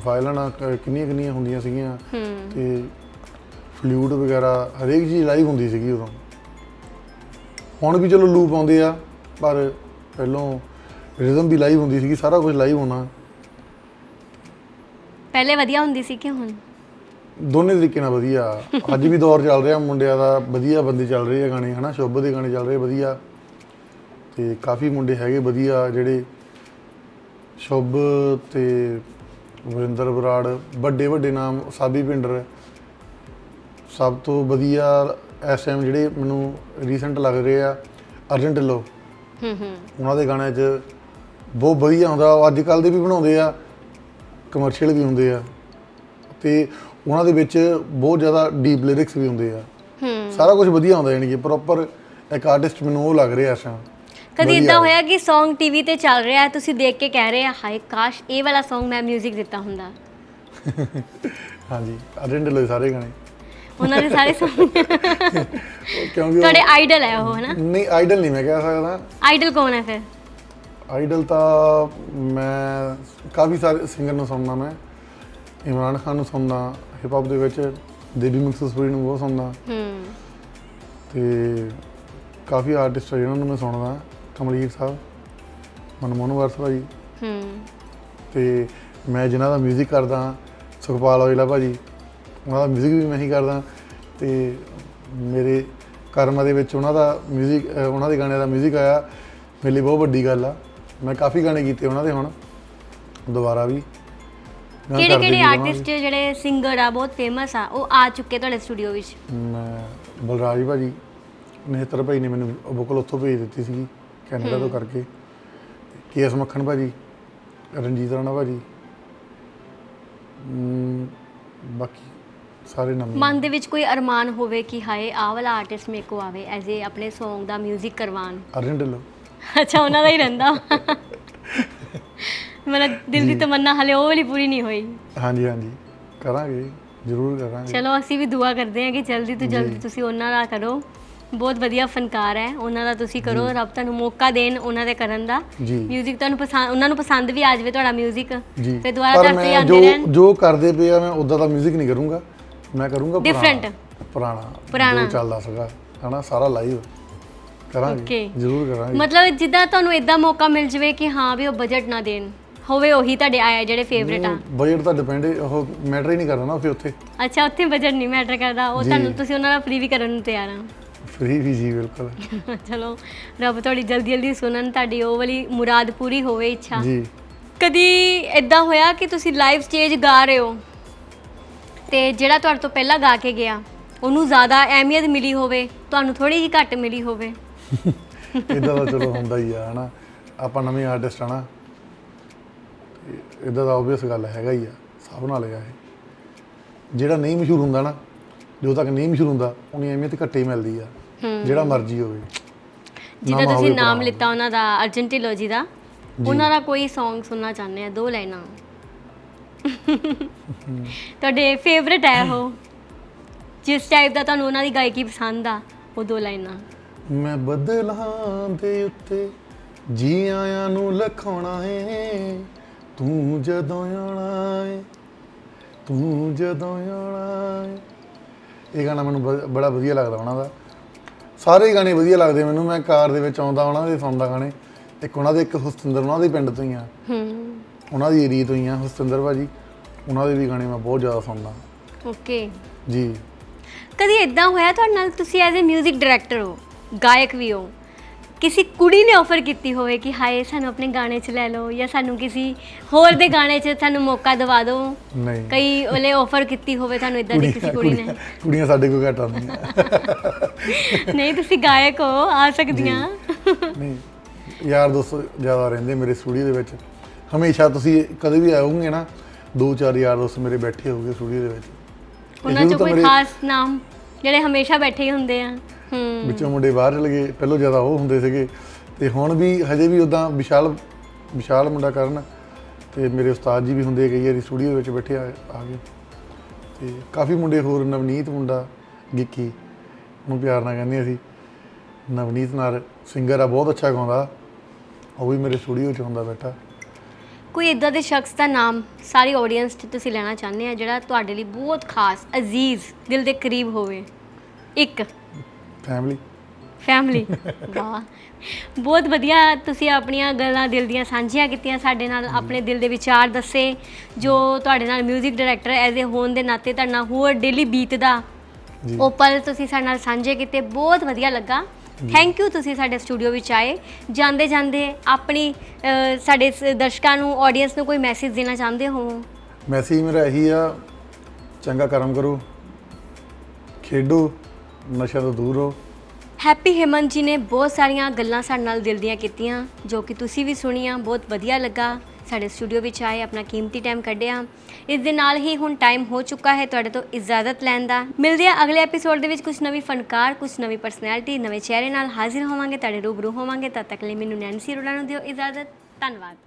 ਵਾਇਲਨ ਕਿੰਨੀਆਂ ਕਿੰਨੀਆਂ ਹੁੰਦੀਆਂ ਸੀਗੀਆਂ ਹੂੰ ਤੇ ਫਲੂਟ ਵਗੈਰਾ ਹਰੇਕ ਚੀਜ਼ ਲਾਈਵ ਹੁੰਦੀ ਸੀਗੀ ਉਦੋਂ ਹੁਣ ਵੀ ਚਲੋ ਲੂਪ ਆਉਂਦੇ ਆ ਪਰ ਪਹਿਲੋਂ ਰਿਦਮ ਵੀ ਲਾਈਵ ਹੁੰਦੀ ਸੀਗੀ ਸਾਰਾ ਕੁਝ ਲਾਈਵ ਹੋਣਾ। ਪਹਿਲੇ ਵਧੀਆ ਹੁੰਦੀ ਸੀ ਕਿ ਹੁਣ? ਦੋਨੇ ਤਰੀਕੇ ਨਾਲ ਵਧੀਆ। *laughs* ਅੱਜ ਵੀ ਦੌਰ ਚੱਲ ਰਿਹਾ ਮੁੰਡਿਆਂ ਦਾ ਵਧੀਆ ਬੰਦੇ ਚੱਲ ਰਹੇ ਆ ਗਾਣੇ ਹਨਾ? ਸ਼ੁਭ ਦੇ ਗਾਣੇ ਚੱਲ ਰਹੇ ਵਧੀਆ। ਤੇ ਕਾਫੀ ਮੁੰਡੇ ਹੈਗੇ ਵਧੀਆ ਜਿਹੜੇ ਸ਼ੁਭ ਤੇ ਵਰਿੰਦਰ ਬਰਾੜ ਵੱਡੇ ਵੱਡੇ ਨਾਮ ਸਾਬੀ ਪਿੰਡਰ ਸਭ ਤੋਂ ਵਧੀਆ ਇਸ ਟਾਈਮ ਜਿਹੜੇ ਮੈਨੂੰ ਰੀਸੈਂਟ ਲੱਗ ਰਹੇ ਆ ਅਰਜਨ ਢਿੱਲੋਂ। ਹੂੰ ਹੂੰ। ਉਹਨਾਂ ਦੇ ਗਾਣਿਆਂ 'ਚ ਬਹੁਤ ਵਧੀਆ ਹੁੰਦਾ ਅੱਜ ਕੱਲ ਦੇ ਵੀ ਬਣਾਉਂਦੇ ਆ ਕਮਰਸ਼ੀਅਲ ਵੀ ਹੁੰਦੇ ਆ। ਤੇ ਉਹਨਾਂ ਦੇ ਵਿੱਚ ਬਹੁਤ ਜ਼ਿਆਦਾ ਡੀਪ ਲਿਰਿਕਸ ਵੀ ਹੁੰਦੇ ਆ। ਹੂੰ। ਸਾਰਾ ਕੁਝ ਵਧੀਆ ਹੁੰਦਾ ਯਾਨੀ ਕਿ ਪ੍ਰੋਪਰ ਇੱਕ ਆਰਟਿਸਟ ਮੈਨੂੰ ਉਹ ਲੱਗ ਰਿਹਾ ਟਾਈਮ ਕਦੀ ਇਦਾਂ ਹੋਇਆ ਕਿ Song ਟੀਵੀ ਤੇ ਚੱਲ ਰਿਹਾ ਹੈ ਤੁਸੀਂ ਦੇਖ ਕੇ ਕਹਿ ਰਹੇ ਆ ਹਾਏ ਕਾਸ਼ ਇਹ ਵਾਲਾ Song ਮੈਂ 뮤직 ਦਿੱਤਾ ਹੁੰਦਾ? ਹਾਂਜੀ ਅਰਜਨ ਢਿੱਲੋਂ ਦੇ ਸਾਰੇ ਗਾਣੇ। ਉਹਨਾਂ ਦੇ ਸਾਰੇ ਉਹ ਕਿਉਂਕਿ ਤੁਹਾਡੇ ਆਈਡਲ ਹੈ ਉਹ ਹਨਾ? ਉਹ- ਨਹੀਂ ਆਈਡਲ ਨਹੀਂ ਮੈਂ ਕਹਿ ਸਕਦਾ। ਆਈਡਲ ਕੌਣ ਹੈ ਫਿਰ? ਆਈਡਲ ਤਾਂ ਮੈਂ ਕਾਫੀ ਸਾਰੇ ਸਿੰਗਰ ਨੂੰ ਸੁਣਦਾ ਮੈਂ। ਇਮਰਾਨ ਖਾਨ ਨੂੰ ਸੁਣਦਾ ਹਿਪ ਹੌਪ ਦੇ ਵਿੱਚ ਦੇਬੀ ਮਿਕਸਸਪੂਰੀ ਨੂੰ ਬਹੁਤ ਸੁਣਦਾ। ਹੂੰ। ਤੇ ਕਾਫੀ ਆਰਟਿਸਟ ਆ ਜਿਹਨਾਂ ਨੂੰ ਮੈਂ ਸੁਣਦਾ ਕਮਲਜੀਤ ਸਾਹਿਬ ਮਨਮੋਹਨ ਵਾਰਸ ਭਾਜੀ। ਹੂੰ। ਤੇ ਮੈਂ ਜਿਨ੍ਹਾਂ ਦਾ 뮤직 ਕਰਦਾ ਸੁਖਪਾਲ ਔਜਲਾ ਭਾਜੀ। ਉਹਨਾਂ ਦਾ 뮤직 ਵੀ ਮੈਂ ਹੀ ਕਰਦਾ ਤੇ ਮੇਰੇ ਕਰਮਾਂ ਦੇ ਵਿੱਚ ਉਹਨਾਂ ਦਾ 뮤직 ਉਹਨਾਂ ਦੇ ਗਾਣਿਆਂ ਦਾ 뮤직 ਆਇਆ ਮੇਰੇ ਲਈ ਬਹੁਤ ਵੱਡੀ ਗੱਲ ਆ ਮੈਂ ਕਾਫੀ ਗਾਣੇ ਕੀਤੇ ਉਹਨਾਂ ਦੇ ਹੁਣ ਦੁਬਾਰਾ ਵੀ ਗਾਣੇ ਕਿਹੜੇ ਕਰਦੇ ਕਿਹੜੇ ਵੀ ਰਹਾਂਗੇ। ਆਰਟਿਸਟ ਜਿਹੜੇ ਸਿੰਗਰ ਆ ਬਹੁਤ ਫੇਮਸ ਆ ਉਹ ਆ ਚੁੱਕੇ ਤੁਹਾਡੇ ਸਟੂਡੀਓ ਵਿੱਚ ਮੈਂ ਬਲਰਾਜ ਭਾਜੀ ਨੇਤਰ ਭਾਈ ਨੇ ਮੈਨੂੰ ਬੁਕਲ ਉੱਥੋਂ ਭੇਜ ਦਿੱਤੀ ਸੀਗੀ ਕੈਨੇਡਾ ਤੋਂ ਕਰਕੇ ਕੇਐਸ ਮੱਖਣ ਭਾਜੀ ਰਣਜੀਤ ਰਾਣਾ ਭਾਜੀ ਅਮ, ਬਾਕੀ ਸਾਰੇ ਨਵੇਂ ਮਨ ਦੇ ਵਿੱਚ ਕੋਈ ਅਰਮਾਨ ਹੋਵੇ ਕਿ ਹਾਏ ਆਹ ਵਾਲਾ ਆਰਟਿਸਟ ਮੇਰੇ ਕੋ ਆਵੇ ਐਜ਼ ਏ ਆਪਣੇ Song ਦਾ 뮤직 ਕਰਵਾਉਣ ਅਰਜਨ ਢਿੱਲੋਂ ਅੱਛਾ ਉਹਨਾਂ ਦਾ ਹੀ ਰਹਿੰਦਾ ਮੇਰਾ ਦਿਲ ਦੀ ਤਮੰਨਾ ਹਲੇ ਉਹ ਵਾਲੀ ਪੂਰੀ ਨਹੀਂ ਹੋਈ ਹਾਂਜੀ ਹਾਂਜੀ ਕਰਾਂਗੇ ਜ਼ਰੂਰ ਕਰਾਂਗੇ ਚਲੋ ਅਸੀਂ ਵੀ ਦੁਆ ਕਰਦੇ ਹਾਂ ਕਿ ਜਲਦੀ ਤੋਂ ਜਲਦੀ ਤੁਸੀਂ ਉਹਨਾਂ ਦਾ ਕਰੋ ਬਹੁਤ ਵਧੀਆ ਫਨਕਾਰ ਹੈ ਉਹਨਾਂ ਦਾ ਤੁਸੀਂ ਕਰੋ ਰੱਬ ਤੁਹਾਨੂੰ ਮੌਕਾ ਦੇਣ ਉਹਨਾਂ ਦੇ ਕਰਨ ਦਾ ਜੀ 뮤직 ਤੁਹਾਨੂੰ ਪਸੰਦ ਉਹਨਾਂ ਨੂੰ ਪਸੰਦ ਵੀ ਆ ਜਾਵੇ ਤੁਹਾਡਾ 뮤직 ਜੀ ਫਿਰ ਦੁਬਾਰਾ ਪਰ ਧਰਤੀ ਮੈਂ ਆਉਂਦੇ ਜੋ ਰਹਿਣ ਜੋ ਕਰਦੇ ਪਏ ਆ ਮੈਂ ਉਦਾਂ ਦਾ 뮤직 ਨਹੀਂ ਕਰੂੰਗਾ ਮੈਂ ਕਰੂੰਗਾ Different. ਪੁਰਾਣਾ। ਪੁਰਾਣਾ। ਜੋ ਚੱਲਦਾ ਸੀਗਾ ਹਨਾ ਸਾਰਾ ਲਾਈਵ ਕਰਾਂਗੇ। Okay. ਜ਼ਰੂਰ ਕਰਾਂਗੇ। ਮਤਲਬ ਜਿੱਦਾਂ ਤੁਹਾਨੂੰ ਇਦਾਂ ਮੌਕਾ ਮਿਲ ਜਾਵੇ ਕਿ ਹਾਂ ਵੀ ਉਹ ਬਜਟ ਨਾ ਦੇਣ ਹੋਵੇ ਉਹੀ ਤੁਹਾਡੇ ਆਇਆ ਜਿਹੜੇ ਫੇਵਰੇਟ ਆ। ਬਜਟ ਤਾਂ ਡਿਪੈਂਡ ਉਹ ਮੈਟਰ ਹੀ ਨਹੀਂ ਕਰਨਾ ਨਾ ਫਿਰ ਉੱਥੇ। ਅੱਛਾ ਉੱਥੇ ਬਜਟ ਨਹੀਂ ਮੈਟਰ ਕਰਦਾ। ਉਹ ਜੀ। ਤੁਹਾਨੂੰ ਤੁਸੀਂ ਉਹਨਾਂ ਦਾ ਫ੍ਰੀ ਵੀ ਕਰਨ ਨੂੰ ਤਿਆਰ ਆ। ਫ੍ਰੀ ਵੀ ਜੀ ਬਿਲਕੁਲ। *laughs* ਚਲੋ ਰੱਬ ਤੁਹਾਡੀ ਜਲਦੀ ਜਲਦੀ ਸੁਣਨ ਤੁਹਾਡੀ ਉਹ ਵਾਲੀ ਮੁਰਾਦ ਪੂਰੀ ਹੋਵੇ ਇੱਛਾ। ਜੀ। ਕਦੀ ਇਦਾਂ ਹੋਇਆ ਕਿ ਤੁਸੀਂ ਲਾਈਵ ਸਟੇਜ ਗਾ ਰਹੇ ਹੋ? ਤੇ ਜਿਹੜਾ ਤੁਹਾਡੇ ਤੋਂ ਪਹਿਲਾਂ ਗਾ ਕੇ ਗਿਆ ਉਹਨੂੰ ਜ਼ਿਆਦਾ ਅਹਿਮੀਅਤ ਮਿਲੀ ਹੋਵੇ ਤੁਹਾਨੂੰ ਥੋੜੀ ਜਿਹੀ ਘੱਟ ਮਿਲੀ ਹੋਵੇ। ਇਦਾਂ ਦਾ ਚਲੋ ਹੁੰਦਾ ਹੀ ਆ ਹਨਾ। ਆਪਾਂ ਨਵੇਂ ਆਰਟਿਸਟ ਆ ਨਾ ਇਦਾਂ ਦਾ ਆਬਵੀਅਸ ਗੱਲ ਹੈਗਾ ਹੀ ਆ ਸਭ ਨਾਲ ਹੈਗਾ ਇਹ। ਜਿਹੜਾ ਨਹੀਂ ਮਸ਼ਹੂਰ ਹੁੰਦਾ ਨਾ ਜਦੋਂ ਤੱਕ ਨਹੀਂ ਮਸ਼ਹੂਰ ਹੁੰਦਾ ਉਹਨੀ ਅਹਿਮੀਅਤ ਘੱਟੇ ਹੀ ਮਿਲਦੀ ਆ ਜਿਹੜਾ ਮਰਜ਼ੀ ਹੋਵੇ। ਨਾਮ ਤੁਸੀਂ ਨਾਮ। ਲਿੱਤਾ ਉਹਨਾਂ ਦਾ ਅਰਜਨ ਢਿੱਲੋਂ ਜੀ ਦਾ ਉਹਨਾਂ ਦਾ ਕੋਈ Song ਸੁਣਨਾ ਚਾਹੁੰਦੇ ਆ ਦੋ ਲਾਈਨਾਂ। ਤੁਹਾਡੇ ਫੇਵਰੇਟ ਹੈ ਉਹ? ਜਿਸ ਟਾਈਪ ਦਾ ਤੁਹਾਨੂੰ ਉਹਨਾਂ ਦੀ ਗਾਇਕੀ ਪਸੰਦ ਆ ਉਹ ਦੋ ਲਾਈਨਾਂ। ਮੈਂ ਬਦਲਾਂ ਦੇ ਉੱਤੇ ਜੀ ਆਇਆਂ ਨੂੰ ਲਖਾਉਣਾ ਏ। ਤੂੰ ਜਦੋਂ ਆਉਣਾ ਏ ਤੂੰ ਜਦੋਂ ਆਉਣਾ ਏ। ਇਹ ਗਾਣਾ ਮੈਨੂੰ ਬ- ਬੜਾ ਵਧੀਆ ਲੱਗਦਾ ਉਹਨਾਂ ਦਾ। ਸਾਰੇ ਹੀ ਗਾਣੇ ਵਧੀਆ ਲੱਗਦੇ ਮੈਨੂੰ। ਮੈਂ ਕਾਰ ਦੇ ਵਿੱਚ ਆਉਂਦਾ ਉਹਨਾਂ ਦੇ ਸੁਣਦਾ ਗਾਣੇ। ਇੱਕ ਉਹਨਾਂ ਦੇ ਇੱਕ ਹੁਸਤਿੰਦਰ ਉਹਨਾਂ ਦੇ ਪਿੰਡ ਤੋਂ ਹੀ ਆ। ਹੂੰ। ਉਹਨਾਂ ਦੀ ਏਰੀਆ ਤੋਂ ਹੀ ਆ ਹੁਸਤਿੰਦਰ ਭਾਜੀ ਉਹਨਾਂ ਦੇ ਵੀ ਗਾਣੇ ਮੈਂ ਬਹੁਤ ਜ਼ਿਆਦਾ ਸੁਣਦਾ। ਓਕੇ। ਜੀ। ਕਦੀ ਇਦਾਂ ਹੋਇਆ ਤੁਹਾਡੇ ਨਾਲ ਤੁਸੀਂ ਐਜ਼ ਅ 뮤직 ਡਾਇਰੈਕਟਰ ਹੋ ਗਾਇਕ ਵੀ ਹੋ ਕਿਸੇ ਕੁੜੀ ਨੇ ਆਫਰ ਕੀਤੀ ਹੋਵੇ ਕਿ ਹਾਏ ਸਾਨੂੰ ਆਪਣੇ ਗਾਣੇ 'ਚ ਲੈ ਲਓ ਜਾਂ ਸਾਨੂੰ ਕਿਸੇ ਹੋਰ ਦੇ ਗਾਣੇ 'ਚ ਸਾਨੂੰ ਮੌਕਾ ਦਿਵਾ ਦਿਓ? ਨਹੀਂ। ਕਈ ਉਹਲੇ ਆਫਰ ਕੀਤੀ ਹੋਵੇ ਤੁਹਾਨੂੰ ਇਦਾਂ ਦੀ ਕਿਸੇ ਕੁੜੀ ਨੇ? ਕੁੜੀਆਂ- ਕੁੜੀਆਂ ਸਾਡੇ ਕੋਲ ਘੱਟ ਆਉਂਦੀਆਂ। ਨਹੀਂ ਤੁਸੀਂ ਗਾਇਕ ਹੋ ਆ ਸਕਦੀਆਂ। ਨਹੀਂ। ਯਾਰ ਦੋਸਤ ਜ਼ਿਆਦਾ ਰਹਿੰਦੇ ਮੇਰੇ ਸਟੂਡੀਓ ਦੇ ਵਿੱਚ। ਹਮੇਸ਼ਾ ਤੁਸੀਂ ਕਦੇ ਵੀ ਆਓਗੇ ਨਾ ਦੋ ਚਾਰ ਯਾਰ ਦੋਸਤ ਮੇਰੇ ਬੈਠੇ ਹੋਗੇ ਸਟੂਡੀਓ ਦੇ ਵਿੱਚ। ਉਹਨਾਂ 'ਚ ਕੋਈ ਖਾਸ ਨਾਮ ਜਿਹੜੇ ਹਮੇਸ਼ਾ ਬੈਠੇ ਹੁੰਦੇ ਆ। ਹੂੰ। ਵਿੱਚੋਂ ਮੁੰਡੇ ਬਾਹਰ ਚਲੇ ਗਏ ਪਹਿਲਾਂ ਜ਼ਿਆਦਾ ਉਹ ਹੁੰਦੇ ਸੀਗੇ। ਤੇ ਹੁਣ ਵੀ ਹਜੇ ਵੀ ਉਦਾਂ ਵਿਸ਼ਾਲ ਵਿਸ਼ਾਲ ਮੁੰਡਾ ਕਰਨ ਤੇ ਮੇਰੇ ਉਸਤਾਦ ਜੀ ਵੀ ਹੁੰਦੇ ਕਈ ਵਾਰੀ ਸਟੂਡੀਓ ਵਿੱਚ ਬੈਠੇ ਆ ਗਏ। ਤੇ ਕਾਫੀ ਮੁੰਡੇ ਹੋਰ ਨਵਨੀਤ ਮੁੰਡਾ ਗਿੱਕੀ ਉਹਨੂੰ ਪਿਆਰ ਨਾਲ ਕਹਿੰਦੇ ਅਸੀਂ। ਨਵਨੀਤ ਨਾਲ ਸਿੰਗਰ ਆ ਬਹੁਤ ਅੱਛਾ ਗਾਉਂਦਾ। ਉਹ ਵੀ ਮੇਰੇ ਸਟੂਡੀਓ 'ਚ ਹੁੰਦਾ ਬੈਠਾ। ਕੋਈ ਇਦਾਂ ਦੇ ਸ਼ਖਸ ਦਾ ਨਾਮ ਸਾਰੀ ਆਡੀਅנס ਤੇ ਤੁਸੀਂ ਲੈਣਾ ਚਾਹੁੰਦੇ ਆ ਜਿਹੜਾ ਤੁਹਾਡੇ ਲਈ ਬਹੁਤ ਖਾਸ ਅਜ਼ੀਜ਼ ਦਿਲ ਦੇ ਕਰੀਬ ਹੋਵੇ? ਇੱਕ। ਫੈਮਿਲੀ ਫੈਮਿਲੀ *laughs* ਵਾਹ। ਬਹੁਤ ਵਧੀਆ ਤੁਸੀਂ ਆਪਣੀਆਂ ਗੱਲਾਂ ਦਿਲ ਦੀਆਂ ਸਾਂਝੀਆਂ ਕੀਤੀਆਂ ਸਾਡੇ ਨਾਲ ਆਪਣੇ ਦਿਲ ਦੇ ਵਿਚਾਰ ਦੱਸੇ ਜੋ ਤੁਹਾਡੇ ਨਾਲ 뮤직 ਡਾਇਰੈਕਟਰ ਐਜ਼ ਅ ਹੋਣ ਦੇ ਨਾਤੇ ਤੁਹਾਡਾ ਹੋਰ ਡੇਲੀ ਬੀਤਦਾ ਉਹ ਪਲ ਤੁਸੀਂ ਸਾਡੇ ਨਾਲ ਸਾਂਝੇ ਕੀਤੇ ਬਹੁਤ ਵਧੀਆ ਲੱਗਾ। ਥੈਂਕ ਯੂ ਤੁਸੀਂ ਸਾਡੇ ਸਟੂਡੀਓ ਵਿੱਚ ਆਏ। ਜਾਂਦੇ ਜਾਂਦੇ ਆਪਣੀ ਸਾਡੇ ਸ- ਦਰਸ਼ਕਾਂ ਨੂੰ ਆਡੀਅנס ਨੂੰ ਕੋਈ ਮੈਸੇਜ ਦੇਣਾ ਚਾਹੁੰਦੇ ਹੋ? ਮੈਸੇਜ ਮੇਰਾ ਇਹੀ ਆ ਚੰਗਾ ਕਰਮ ਕਰੋ ਖੇਡੋ ਨਸ਼ਾ ਤੋਂ ਦੂਰ ਰਹੋ। ਹੈਪੀ ਹਿਮਨ ਜੀ ਨੇ ਬਹੁਤ ਸਾਰੀਆਂ ਗੱਲਾਂ ਸਾਡੇ ਨਾਲ ਦਿਲ ਦੀਆਂ ਕੀਤੀਆਂ ਜੋ ਕਿ ਤੁਸੀਂ ਵੀ ਸੁਣੀਆਂ ਬਹੁਤ ਵਧੀਆ ਲੱਗਾ। ਸਾਡੇ ਸਟੂਡੀਓ ਵਿੱਚ ਆਏ, ਆਪਣਾ ਕੀਮਤੀ ਟਾਈਮ ਕੱਢਿਆ। ਇਸ ਦੇ ਨਾਲ ਹੀ ਹੁਣ ਟਾਈਮ ਹੋ ਚੁੱਕਾ ਹੈ ਤੁਹਾਡੇ ਤੋਂ ਇਜਾਜ਼ਤ ਲੈਣ ਦਾ। ਮਿਲਦੇ ਆ ਅਗਲੇ ਐਪੀਸੋਡ ਦੇ ਵਿੱਚ ਕੁਝ ਨਵੀਂ ਫਨਕਾਰ ਕੁਝ ਨਵੀਂ ਪਰਸਨੈਲਿਟੀ ਨਵੇਂ ਚਿਹਰੇ ਨਾਲ ਹਾਜ਼ਰ ਹੋਵਾਂਗੇ, ਤੁਹਾਡੇ ਰੂਬਰੂ ਹੋਵਾਂਗੇ। ਤਦ ਤੱਕ ਲਈ ਮੈਨੂੰ ਨੈਂਸੀ ਰੋੜਾ ਨੂੰ ਦਿਓ ਇਜਾਜ਼ਤ। ਧੰਨਵਾਦ।